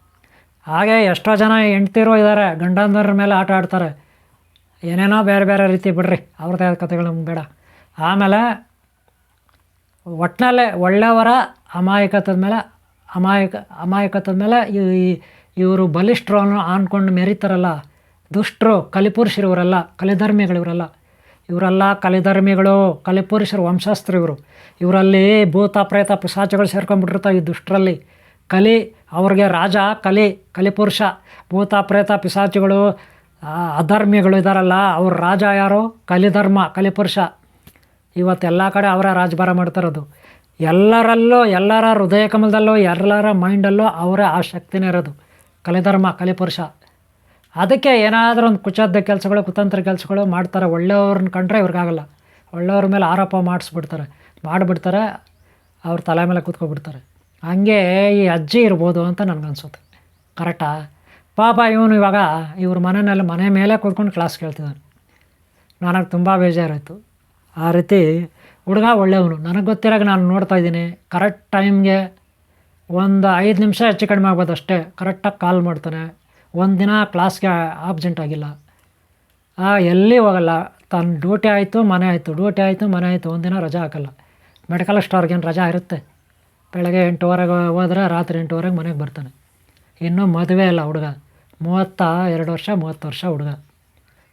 ಹಾಗೆ ಎಷ್ಟೋ ಜನ ಹೆಂಡ್ತಿರು ಇದ್ದಾರೆ ಗಂಡಂದ್ರ ಮೇಲೆ ಆಟ ಆಡ್ತಾರೆ. ಏನೇನೋ ಬೇರೆ ಬೇರೆ ರೀತಿ ಬಿಡ್ರಿ. ಅವ್ರದ್ದೇ ಕಥೆಗಳು ಬೇಡ. ಆಮೇಲೆ ಒಟ್ಟಿನಲ್ಲೇ ಒಳ್ಳೆಯವರ ಅಮಾಯಕತ್ವದ ಮೇಲೆ ಅಮಾಯಕ, ಅಮಾಯಕತ್ವದ ಮೇಲೆ ಇವರು ಬಲಿಷ್ಠರು ಅನ್ನೋ ಅಂದ್ಕೊಂಡು ಮೆರಿತಾರಲ್ಲ, ದುಷ್ಟರು ಕಲಿಪುರುಷರು ಇವರೆಲ್ಲ ಕಲಿಧರ್ಮಿಗಳು ಇವರೆಲ್ಲ ಕಲಿಧರ್ಮಿಗಳು, ಕಲಿಪುರುಷರು, ವಂಶಸ್ಥರು ಇವರು. ಇವರಲ್ಲಿ ಭೂತ, ಪ್ರೇತ, ಪಿಶಾಚಗಳು ಸೇರ್ಕೊಂಡ್ಬಿಟ್ಟಿರ್ತಾವೆ ಈ ದುಷ್ಟರಲ್ಲಿ. ಕಲಿ, ಅವ್ರಿಗೆ ರಾಜ, ಕಲಿ, ಕಲಿಪುರುಷ, ಭೂತ, ಪ್ರೇತ, ಪಿಶಾಚಿಗಳು ಅಧರ್ಮಿಗಳು ಇದ್ದಾರಲ್ಲ ಅವ್ರ ರಾಜ ಯಾರು? ಕಲಿಧರ್ಮ, ಕಲಿಪುರುಷ. ಇವತ್ತೆಲ್ಲ ಕಡೆ ಅವರ ರಾಜಭಾರ ಮಾಡ್ತಾರದು ಎಲ್ಲರಲ್ಲೂ, ಎಲ್ಲರ ಹೃದಯ ಕಮಲದಲ್ಲೋ, ಎಲ್ಲರ ಮೈಂಡಲ್ಲೋ ಅವರೇ ಆ ಶಕ್ತಿನೇ ಇರೋದು. ಕಲಿಧರ್ಮ, ಕಲಿಪುರುಷ. ಅದಕ್ಕೆ ಏನಾದರೂ ಒಂದು ಕುಚದ್ದ ಕೆಲಸಗಳು, ಕುತಂತ್ರ ಕೆಲಸಗಳು ಮಾಡ್ತಾರೆ. ಒಳ್ಳೆಯವ್ರನ್ನ ಕಂಡ್ರೆ ಇವ್ರಿಗಾಗಲ್ಲ. ಒಳ್ಳೆಯವ್ರ ಮೇಲೆ ಆರೋಪ ಮಾಡಿಸ್ಬಿಡ್ತಾರೆ. ಮಾಡಿಬಿಡ್ತಾರೆ, ಅವ್ರ ತಲೆ ಮೇಲೆ ಕೂತ್ಕೊಬಿಡ್ತಾರೆ. ಹಂಗೆ ಈ ಅಜ್ಜಿ ಇರ್ಬೋದು ಅಂತ ನನಗನ್ಸುತ್ತೆ. ಕರೆಕ್ಟಾ? ಪಾಪ ಇವನು ಇವಾಗ ಇವ್ರ ಮನೆಯಲ್ಲಿ ಮನೆ ಮೇಲೆ ಕೂತ್ಕೊಂಡು ಕ್ಲಾಸ್ ಕೇಳ್ತಿದ್ದಾನೆ. ನನಗೆ ತುಂಬ ಬೇಜಾರಾಯಿತು. ಆ ರೀತಿ ಹುಡುಗ ಒಳ್ಳೆಯವನು. ನನಗೆ ಗೊತ್ತಿರಾಗ ನಾನು ನೋಡ್ತಾ ಇದ್ದೀನಿ. ಕರೆಕ್ಟ್ ಟೈಮ್ಗೆ ಒಂದು ಐದು ನಿಮಿಷ ಹೆಚ್ಚು ಕಡಿಮೆ ಆಗ್ಬೋದು ಅಷ್ಟೇ. ಕರೆಕ್ಟಾಗಿ ಕಾಲ್ ಮಾಡ್ತಾನೆ. ಒಂದು ದಿನ ಕ್ಲಾಸ್ಗೆ ಆಬ್ಸೆಂಟ್ ಆಗಿಲ್ಲ. ಎಲ್ಲಿ ಹೋಗಲ್ಲ. ತನ್ನ ಡ್ಯೂಟಿ ಆಯಿತು, ಮನೆ ಆಯಿತು. ಡ್ಯೂಟಿ ಆಯಿತು, ಮನೆ ಆಯಿತು. ಒಂದಿನ ರಜಾ ಹಾಕಲ್ಲ. ಮೆಡಿಕಲ್ ಸ್ಟೋರ್ಗೇನು ರಜಾ ಇರುತ್ತೆ? ಬೆಳಗ್ಗೆ ಎಂಟುವರೆಗೆ ಹೋದರೆ ರಾತ್ರಿ ಎಂಟುವರೆಗೆ ಮನೆಗೆ ಬರ್ತಾನೆ. ಇನ್ನೂ ಮದುವೆ ಇಲ್ಲ ಹುಡುಗ. ಮೂವತ್ತ ಎರಡು ವರ್ಷ, ಮೂವತ್ತು ವರ್ಷ ಹುಡುಗ.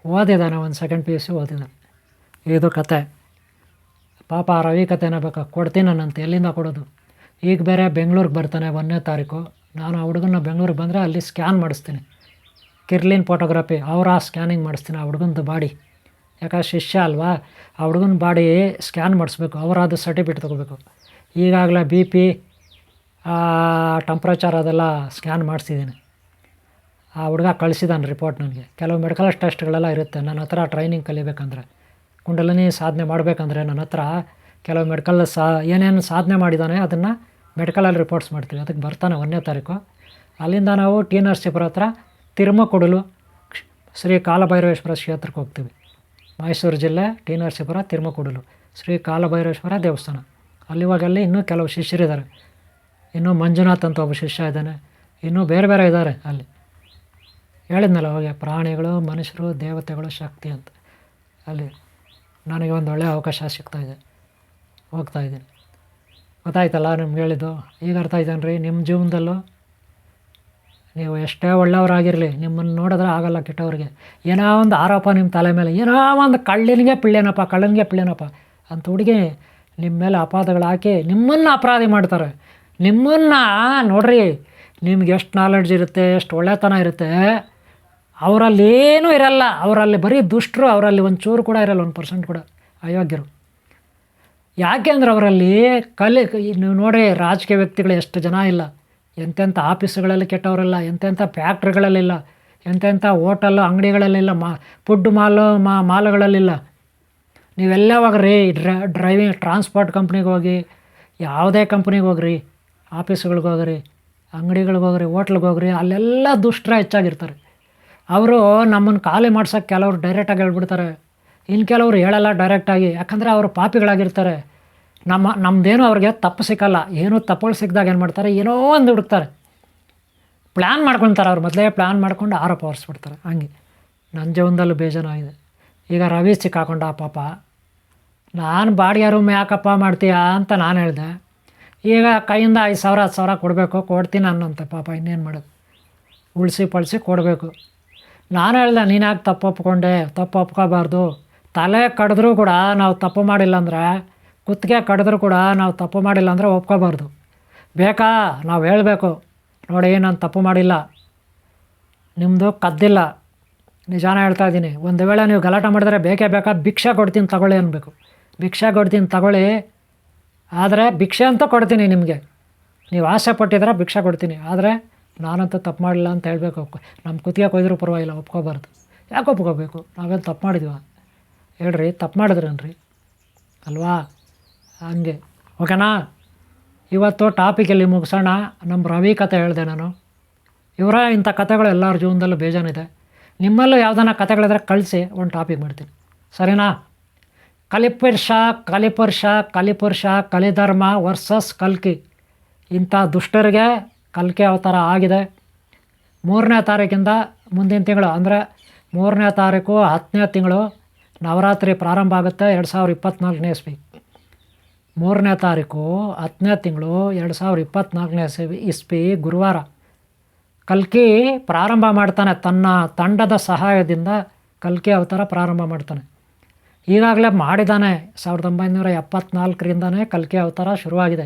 ಓದಿದ್ದಾನೆ ಒಂದು ಸೆಕೆಂಡ್ ಪಿ ಯು ಸಿ ಓದಿದ್ದಾನೆ ಇದು ಕತೆ. ಪಾಪ ಆ ರವಿ ಕಥೆನ ಬೇಕಾ ಕೊಡ್ತೀನಿ ನಾನಂತ ಎಲ್ಲಿಂದ ಕೊಡೋದು? ಈಗ ಬೇರೆ ಬೆಂಗಳೂರಿಗೆ ಬರ್ತಾನೆ ಒಂದನೇ ತಾರೀಕು. ನಾನು ಆ ಹುಡುಗನ ಬೆಂಗಳೂರಿಗೆ ಬಂದರೆ ಅಲ್ಲಿ ಸ್ಕ್ಯಾನ್ ಮಾಡಿಸ್ತೀನಿ. ಕಿರ್ಲಿನ್ ಫೋಟೋಗ್ರಫಿ ಅವರ ಸ್ಕ್ಯಾನಿಂಗ್ ಮಾಡಿಸ್ತೀನಿ ಆ ಹುಡುಗನದು ಬಾಡಿ. ಯಾಕಂದ್ರೆ ಶಿಷ್ಯ ಅಲ್ವಾ? ಆ ಹುಡುಗನ ಬಾಡಿ ಸ್ಕ್ಯಾನ್ ಮಾಡಿಸ್ಬೇಕು ಅವರಾದ ಸರ್ಟಿಫಿಕೇಟ್ ತೊಗೋಬೇಕು. ಈಗಾಗಲೇ ಬಿ ಪಿ ಟೆಂಪ್ರೇಚರ್ ಅದೆಲ್ಲ ಸ್ಕ್ಯಾನ್ ಮಾಡಿಸಿದ್ದೀನಿ. ಆ ಹುಡುಗ ಕಳಿಸಿದಾನೆ ರಿಪೋರ್ಟ್ ನನಗೆ. ಕೆಲವು ಮೆಡಿಕಲ್ ಟೆಸ್ಟ್ಗಳೆಲ್ಲ ಇರುತ್ತೆ. ನನ್ನ ಹತ್ರ ಟ್ರೈನಿಂಗ್ ಕಲಿಬೇಕಂದ್ರೆ. ಕುಂಡಲಿನಿ ಸಾಧನೆ ಮಾಡಬೇಕಂದ್ರೆ ನನ್ನ ಹತ್ರ ಕೆಲವು ಮೆಡಿಕಲ್ ಸಾ ಏನೇನು ಸಾಧನೆ ಮಾಡಿದ್ದಾನೆ ಅದನ್ನು ಮೆಡಿಕಲಲ್ಲಿ ರಿಪೋರ್ಟ್ಸ್ ಮಾಡ್ತೀವಿ ಅದಕ್ಕೆ ಬರ್ತಾನೆ ಒಂದನೇ ತಾರೀಕು. ಅಲ್ಲಿಂದ ನಾವು ಟಿ ನರಸೀಪುರ ಹತ್ರ ತಿರುಮಕುಡಲು ಶ್ರೀ ಕಾಲಭೈರವೇಶ್ವರ ಕ್ಷೇತ್ರಕ್ಕೆ ಹೋಗ್ತೀವಿ. ಮೈಸೂರು ಜಿಲ್ಲೆ ಟಿ ನರಸೀಪುರ ತಿರುಮಕುಡಲು ಶ್ರೀ ಕಾಲಭೈರವೇಶ್ವರ ದೇವಸ್ಥಾನ. ಅಲ್ಲಿವಾಗಲ್ಲಿ ಇನ್ನೂ ಕೆಲವು ಶಿಷ್ಯರಿದ್ದಾರೆ ಇನ್ನೂ ಮಂಜುನಾಥ್ ಅಂತ ಒಬ್ಬ ಶಿಷ್ಯ ಇದ್ದಾನೆ. ಇನ್ನೂ ಬೇರೆ ಬೇರೆ ಇದ್ದಾರೆ ಅಲ್ಲಿ. ಹೇಳಿದ್ನಲ್ಲ ಅವಾಗ ಪ್ರಾಣಿಗಳು, ಮನುಷ್ಯರು, ದೇವತೆಗಳು, ಶಕ್ತಿ ಅಂತ. ಅಲ್ಲಿ ನನಗೆ ಒಂದು ಒಳ್ಳೆಯ ಅವಕಾಶ ಸಿಗ್ತಾಯಿದೆ ಹೋಗ್ತಾ ಇದ್ದೀನಿ. ಗೊತ್ತಾಯ್ತಲ್ಲ ನಿಮ್ಗೆ ಹೇಳಿದ್ದು? ಈಗ ಅರ್ಥ ಆಯ್ತಾನೆ ರೀ ನಿಮ್ಮ ಜೀವನದಲ್ಲೂ ನೀವು ಎಷ್ಟೇ ಒಳ್ಳೆಯವರಾಗಿರಲಿ, ನಿಮ್ಮನ್ನು ನೋಡಿದ್ರೆ ಆಗಲ್ಲ ಕೆಟ್ಟವ್ರಿಗೆ. ಏನೋ ಒಂದು ಆರೋಪ ನಿಮ್ಮ ತಲೆ ಮೇಲೆ, ಏನೋ ಒಂದು ಕಳ್ಳಿನಿಗೆ ಪಿಳ್ಳೇನಪ್ಪ, ಕಳ್ಳನಿಗೆ ಪಿಳ್ಳೇನಪ್ಪ ಅಂತ ಹುಡುಗಿ ನಿಮ್ಮ ಮೇಲೆ ಅಪಾದಗಳು ಹಾಕಿ ನಿಮ್ಮನ್ನು ಅಪರಾಧಿ ಮಾಡ್ತಾರೆ. ನಿಮ್ಮನ್ನು ನೋಡ್ರಿ, ನಿಮ್ಗೆ ಎಷ್ಟು ನಾಲೆಡ್ಜ್ ಇರುತ್ತೆ, ಎಷ್ಟು ಒಳ್ಳೆತನ ಇರುತ್ತೆ ಅವರಲ್ಲಿ ಏನೂ ಇರಲ್ಲ. ಅವರಲ್ಲಿ ಬರೀ ದುಷ್ಟರು, ಅವರಲ್ಲಿ ಒಂದು ಚೂರು ಕೂಡ ಇರಲ್ಲ, ಒಂದು ಪರ್ಸೆಂಟ್ ಕೂಡ. ಅಯೋಗ್ಯರು. ಯಾಕೆ ಅಂದ್ರೆ ಅವರಲ್ಲಿ ಕಲಿ ನೀವು ನೋಡಿ ರಾಜಕೀಯ ವ್ಯಕ್ತಿಗಳು ಎಷ್ಟು ಜನ ಇಲ್ಲ. ಎಂತೆಂಥ ಆಫೀಸುಗಳಲ್ಲಿ ಕೆಟ್ಟವರಿಲ್ಲ ಎಂತೆಂಥ ಫ್ಯಾಕ್ಟ್ರಿಗಳಲ್ಲಿಲ್ಲ ಎಂತೆಂಥ ಹೋಟೆಲ್, ಅಂಗಡಿಗಳಲ್ಲಿಲ್ಲ, ಮಾ, ಫುಡ್ ಮಾಲು, ಮಾ, ಮಾಲುಗಳಲ್ಲಿಲ್ಲ. ನೀವೆಲ್ಲ ಹೋಗ್ರಿ ಡ್ರೈವಿಂಗ್, ಟ್ರಾನ್ಸ್ಪೋರ್ಟ್ ಕಂಪ್ನಿಗೆ ಹೋಗಿ, ಯಾವುದೇ ಕಂಪ್ನಿಗೆ ಹೋಗ್ರಿ, ಆಫೀಸ್ಗಳಿಗೆ ಹೋಗ್ರಿ, ಅಂಗಡಿಗಳಿಗೆ ಹೋಗ್ರಿ, ಹೋಟ್ಲಿಗೆ ಹೋಗ್ರಿ, ಅಲ್ಲೆಲ್ಲ ದುಷ್ಟರ ಹೆಚ್ಚಾಗಿರ್ತಾರೆ. ಅವರು ನಮ್ಮನ್ನು ಖಾಲಿ ಮಾಡ್ಸೋಕ್ಕೆ ಕೆಲವರು ಡೈರೆಕ್ಟಾಗಿ ಹೇಳ್ಬಿಡ್ತಾರೆ. ಇನ್ನು ಕೆಲವರು ಹೇಳಲ್ಲ ಡೈರೆಕ್ಟಾಗಿ ಯಾಕಂದರೆ ಅವರು ಪಾಪಿಗಳಾಗಿರ್ತಾರೆ. ನಮ್ಮ ನಮ್ಮದೇನು ಅವ್ರಿಗೆ ತಪ್ಪು ಸಿಕ್ಕಲ್ಲ. ಏನೋ ತಪ್ಪುಗಳು ಸಿಕ್ಕಿದಾಗ ಏನು ಮಾಡ್ತಾರೆ? ಏನೋ ಒಂದು ಹುಡುಕ್ತಾರೆ. ಪ್ಲ್ಯಾನ್ ಮಾಡ್ಕೊತಾರೆ ಅವ್ರು. ಮೊದಲೇ ಪ್ಲ್ಯಾನ್ ಮಾಡ್ಕೊಂಡು ಆರೋಪ ಹೊರಿಸ್ಬಿಡ್ತಾರೆ. ಹಂಗೆ. ನನ್ನ ಜೀವನದಲ್ಲೂ ಬೇಜಾರಾಗಿದೆ. ಈಗ ರವಿ ಸಿಕ್ಕಾಕೊಂಡ ಪಾಪ. ನಾನು ಬಾಡಿಗೆ ರೂಮ್ ಯಾಕಪ್ಪ ಮಾಡ್ತೀಯಾ ಅಂತ ನಾನು ಹೇಳಿದೆ. ಈಗ ಕೈಯಿಂದ ಐದು ಸಾವಿರ ಹತ್ತು ಸಾವಿರ ಕೊಡಬೇಕು. ಕೊಡ್ತೀನಿ ಅನ್ನಂತೆ ಪಾಪ ಇನ್ನೇನು ಮಾಡೋದು. ಉಳಿಸಿ ಪಳಿಸಿ ಕೊಡಬೇಕು. ನಾನು ಹೇಳ್ದೆ, ನೀನು ಯಾಕೆ ತಪ್ಪು ಒಪ್ಕೊಂಡೆ? ತಪ್ಪು ಒಪ್ಕೋಬಾರ್ದು. ತಲೆ ಕಡಿದ್ರೂ ಕೂಡ ನಾವು ತಪ್ಪು ಮಾಡಿಲ್ಲ ಅಂದರೆ, ಕುತ್ತಿಗೆ ಕಡಿದ್ರೂ ಕೂಡ ನಾವು ತಪ್ಪು ಮಾಡಿಲ್ಲ ಅಂದರೆ ಒಪ್ಕೋಬಾರ್ದು. ಬೇಕಾ? ನಾವು ಹೇಳಬೇಕು. ನೋಡಿ, ನಾನು ತಪ್ಪು ಮಾಡಿಲ್ಲ. ನಿಮ್ಮದು ಕದ್ದಿಲ್ಲ. ನಿಜಾನ ಹೇಳ್ತಾ ಇದ್ದೀನಿ. ಒಂದು ವೇಳೆ ನೀವು ಗಲಾಟೆ ಮಾಡಿದರೆ ಬೇಕೇ ಬೇಕಾ? ಭಿಕ್ಷೆ ಕೊಡ್ತೀನಿ ತಗೊಳ್ಳಿ ಅನ್ಬೇಕು. ಭಿಕ್ಷೆ ಕೊಡ್ತೀನಿ ತಗೊಳ್ಳಿ. ಆದರೆ ಭಿಕ್ಷೆ ಅಂತ ಕೊಡ್ತೀನಿ ನಿಮಗೆ. ನೀವು ಆಸೆ ಪಟ್ಟಿದ್ರೆ ಭಿಕ್ಷೆ ಕೊಡ್ತೀನಿ. ಆದರೆ ನಾನಂತೂ ತಪ್ಪು ಮಾಡಿಲ್ಲ ಅಂತ ಹೇಳಬೇಕು ನಮ್ಮ ಕುತ್ತಿಗೆ ಕೊಯ್ದರೂ ಪರವಾಗಿಲ್ಲ, ಒಪ್ಕೋಬಾರ್ದು. ಯಾಕೆ ಒಪ್ಕೋಬೇಕು? ನಾವೇನು ತಪ್ಪು ಮಾಡಿದ್ವಾ? ಹೇಳ್ರಿ, ತಪ್ಪು ಮಾಡಿದ್ರೇನ್ರಿ? ಅಲ್ವಾ? ಹಂಗೆ. ಓಕೆನಾ? ಇವತ್ತು ಟಾಪಿಕಲ್ಲಿ ಮುಗಿಸೋಣ. ನಮ್ಮ ರವಿ ಕತೆ ಹೇಳಿದೆ ನಾನು. ಇವರ ಇಂಥ ಕತೆಗಳು ಎಲ್ಲರ ಜೀವನದಲ್ಲೂ ಬೇಜಾನಿದೆ. ನಿಮ್ಮಲ್ಲೂ ಯಾವ್ದಾನ ಕತೆಗಳಿದ್ರೆ ಕಳಿಸಿ, ಒಂದು ಟಾಪಿಕ್ ಮಾಡ್ತೀನಿ. ಸರಿನಾ? ಕಲಿಪುರುಷ ಕಲಿಪುರುಷ ಕಲಿಪುರುಷ ಕಲಿಧರ್ಮ ವರ್ಸಸ್ ಕಲ್ಕಿ. ಇಂಥ ದುಷ್ಟರಿಗೆ ಕಲ್ಕಿ ಅವತಾರ ಆಗಿದೆ. ಮೂರನೇ ತಾರೀಕಿಂದ ಮುಂದಿನ ತಿಂಗಳು, ಅಂದರೆ ಮೂರನೇ ತಾರೀಕು ಹತ್ತನೇ ತಿಂಗಳು ನವರಾತ್ರಿ ಪ್ರಾರಂಭ ಆಗುತ್ತೆ ಎರಡು ಸಾವಿರ ಇಪ್ಪತ್ತ್ನಾಲ್ಕನೇ ಇಸ್ವಿ. ಮೂರನೇ ತಾರೀಕು ಹತ್ತನೇ ತಿಂಗಳು ಎರಡು ಸಾವಿರ ಇಪ್ಪತ್ತ್ನಾಲ್ಕನೇ ಇಸ್ವಿ ಗುರುವಾರ. ಕಲ್ಕಿ ಪ್ರಾರಂಭ ಮಾಡ್ತಾನೆ, ತನ್ನ ತಂಡದ ಸಹಾಯದಿಂದ ಕಲ್ಕಿ ಅವತಾರ ಪ್ರಾರಂಭ ಮಾಡ್ತಾನೆ. ಈಗಾಗಲೇ ಮಾಡಿದ್ದಾನೆ, ಸಾವಿರದ ಒಂಬೈನೂರ ಎಪ್ಪತ್ನಾಲ್ಕರಿಂದನೇ ಕಲ್ಕಿ ಅವತಾರ ಶುರುವಾಗಿದೆ.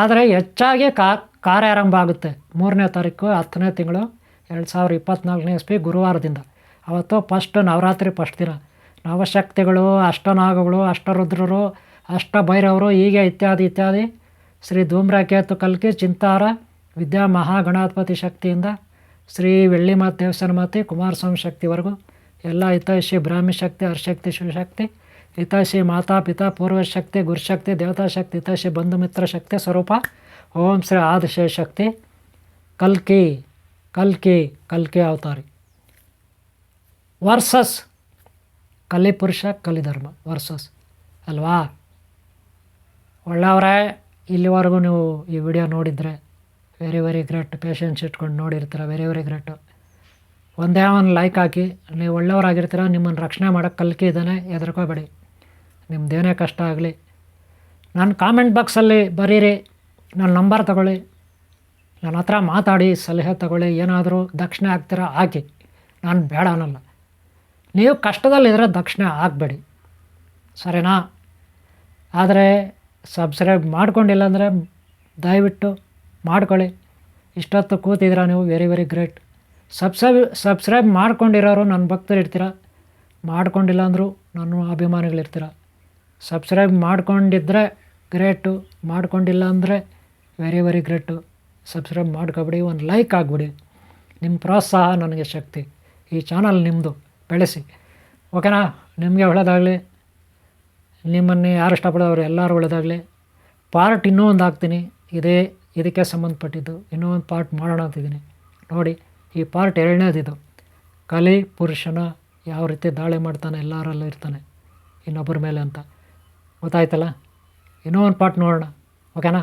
ಆದರೆ ಹೆಚ್ಚಾಗಿ ಕಾ ಕಾರ್ಯಾರಂಭ ಆಗುತ್ತೆ. ಮೂರನೇ ತಾರೀಕು ಹತ್ತನೇ ತಿಂಗಳು ಎರಡು ಸಾವಿರ ಇಪ್ಪತ್ತ್ನಾಲ್ಕನೇ ಇಸ್ವಿ ಗುರುವಾರದಿಂದ. ಅವತ್ತು ಫಸ್ಟ್ ನವರಾತ್ರಿ ಫಸ್ಟ್ ದಿನ. ನವಶಕ್ತಿಗಳು, ಅಷ್ಟನಾಗಗಳು, ಅಷ್ಟರುದ್ರರು, ಅಷ್ಟಭೈರವರು, ಹೀಗೆ ಇತ್ಯಾದಿ ಇತ್ಯಾದಿ ಶ್ರೀ ಧೂಮ್ರಕೇತು ಕಲ್ಕಿ, ಚಿಂತಾರ, ವಿದ್ಯಾ ಮಹಾಗಣಾಧಿಪತಿ ಶಕ್ತಿಯಿಂದ ಶ್ರೀ ವೆಳ್ಳಿಮಾತ್ ದೇವಸ್ಥಾನ ಮಾತೆ, ಕುಮಾರಸ್ವಾಮಿ ಶಕ್ತಿವರೆಗೂ ಎಲ್ಲ ಹಿತೈಷಿ ಬ್ರಾಹ್ಮಿ ಶಕ್ತಿ ಹರ್ಶಕ್ತಿ ಶಿವಶಕ್ತಿ, ಹಿತೈಷಿ ಮಾತಾ, ಪಿತಾ, ಪೂರ್ವಶಕ್ತಿ, ಗುರುಶಕ್ತಿ, ದೇವತಾಶಕ್ತಿ, ಹಿತೈಷಿ ಬಂಧು ಮಿತ್ರ ಶಕ್ತಿ ಸ್ವರೂಪ ಓಂ ಶ್ರೀ ಆದಿಶಯ ಶಕ್ತಿ ಕಲ್ಕಿ ಕಲ್ಕಿ ಕಲ್ಕಿ ಅವತಾರಿ. Versus, ಕಲಿಪುರುಷ, ಕಲಿಧರ್ಮ, versus. ಅಲ್ವಾ? ಒಳ್ಳೆಯವರೇ, ಇಲ್ಲಿವರೆಗೂ ನೀವು ಈ ವಿಡಿಯೋ ನೋಡಿದರೆ ವೆರಿ ವೆರಿ ಗ್ರೇಟ್ ಪೇಷನ್ಸ್ ಇಟ್ಕೊಂಡು ನೋಡಿರ್ತೀರ ವೆರಿ ವೆರಿ ಗ್ರೇಟು ಒಂದೇ ಒಂದು ಲೈಕ್ ಹಾಕಿ, ನೀವು ಒಳ್ಳೆಯವರಾಗಿರ್ತೀರ, ನಿಮ್ಮನ್ನು ರಕ್ಷಣೆ ಮಾಡೋಕ್ಕೆ ಕಲ್ಕಿ ಇದ್ದಾನೆ, ಹೆದರ್ಕೋಬೇಡಿ. ನಿಮ್ಮದೇನೇ ಕಷ್ಟ ಆಗಲಿ. ನಾನು ಕಾಮೆಂಟ್ ಬಾಕ್ಸಲ್ಲಿ ಬರೀರಿ. ನನ್ನ ನಂಬರ್ ತಗೊಳ್ಳಿ. ನನ್ನ ಹತ್ರ ಮಾತಾಡಿ, ಸಲಹೆ ತಗೊಳ್ಳಿ, ಏನಾದರೂ ದಕ್ಷಿಣ ಹಾಕ್ತೀರಾ, ಹಾಕಿ. ನಾನು ಬೇಡ ಅನ್ನಲ್ಲ. ನೀವು ಕಷ್ಟದಲ್ಲಿದ್ದರೆ ದಕ್ಷಿಣ ಹಾಕಬೇಡಿ. ಸರಿನಾ? ಆದರೆ ಸಬ್ಸ್ಕ್ರೈಬ್ ಮಾಡ್ಕೊಂಡಿಲ್ಲ ಅಂದರೆ ದಯವಿಟ್ಟು ಮಾಡ್ಕೊಳ್ಳಿ. ಇಷ್ಟೊತ್ತು ಕೂತಿದ್ದೀರಾ ನೀವು? Very very great subscribe subscribe ಮಾಡ್ಕೊಂಡಿರೋರು ನನ್ನ ಭಕ್ತರು ಇರ್ತೀರ? ಮಾಡ್ಕೊಂಡಿಲ್ಲ ಅಂದರೂ ನನ್ನ ಅಭಿಮಾನಿಗಳಿರ್ತೀರ? ಸಬ್ಸ್ಕ್ರೈಬ್ ಮಾಡ್ಕೊಂಡಿದ್ದರೆ ಗ್ರೇಟು ಮಾಡ್ಕೊಂಡಿಲ್ಲ ಅಂದರೆ ವೆರಿ ವೆರಿ ಗ್ರೇಟು ಸಬ್ಸ್ಕ್ರೈಬ್ ಮಾಡ್ಕೊಬಿಡಿ, ಒಂದು ಲೈಕ್ ಆಗಿಬಿಡಿ. ನಿಮ್ಮ ಪ್ರೋತ್ಸಾಹ ನನಗೆ ಶಕ್ತಿ. ಈ ಚಾನಲ್ ನಿಮ್ಮದು ಬೆಳೆಸಿ. ಓಕೆನಾ ನಿಮಗೆ ಒಳ್ಳೆಯದಾಗಲಿ ನಿಮ್ಮನ್ನು ಯಾರು ಇಷ್ಟಪಡೋರು? ಎಲ್ಲರೂ ಒಳ್ಳೆಯದಾಗಲಿ ಪಾರ್ಟ್ ಇನ್ನೂ ಒಂದು ಹಾಕ್ತೀನಿ. ಇದೇ, ಇದಕ್ಕೆ ಸಂಬಂಧಪಟ್ಟಿದ್ದು. ಇನ್ನೂ ಒಂದು ಪಾರ್ಟ್ ಮಾಡೋಣ ಅಂತಿದ್ದೀನಿ. ನೋಡಿ, ಈ ಪಾರ್ಟ್ ಎರಡನೇದಿದು. ಕಲಿ ಪುರುಷನ ಯಾವ ರೀತಿ ದಾಳಿ ಮಾಡ್ತಾನೆ, ಎಲ್ಲರಲ್ಲೂ ಇರ್ತಾನೆ. ಇನ್ನೊಬ್ಬರ ಮೇಲೆ ಅಂತ. ಗೊತ್ತಾಯ್ತಲ್ಲ? ಇನ್ನೂ ಒಂದು ಪಾರ್ಟ್ ನೋಡೋಣ ಓಕೆನಾ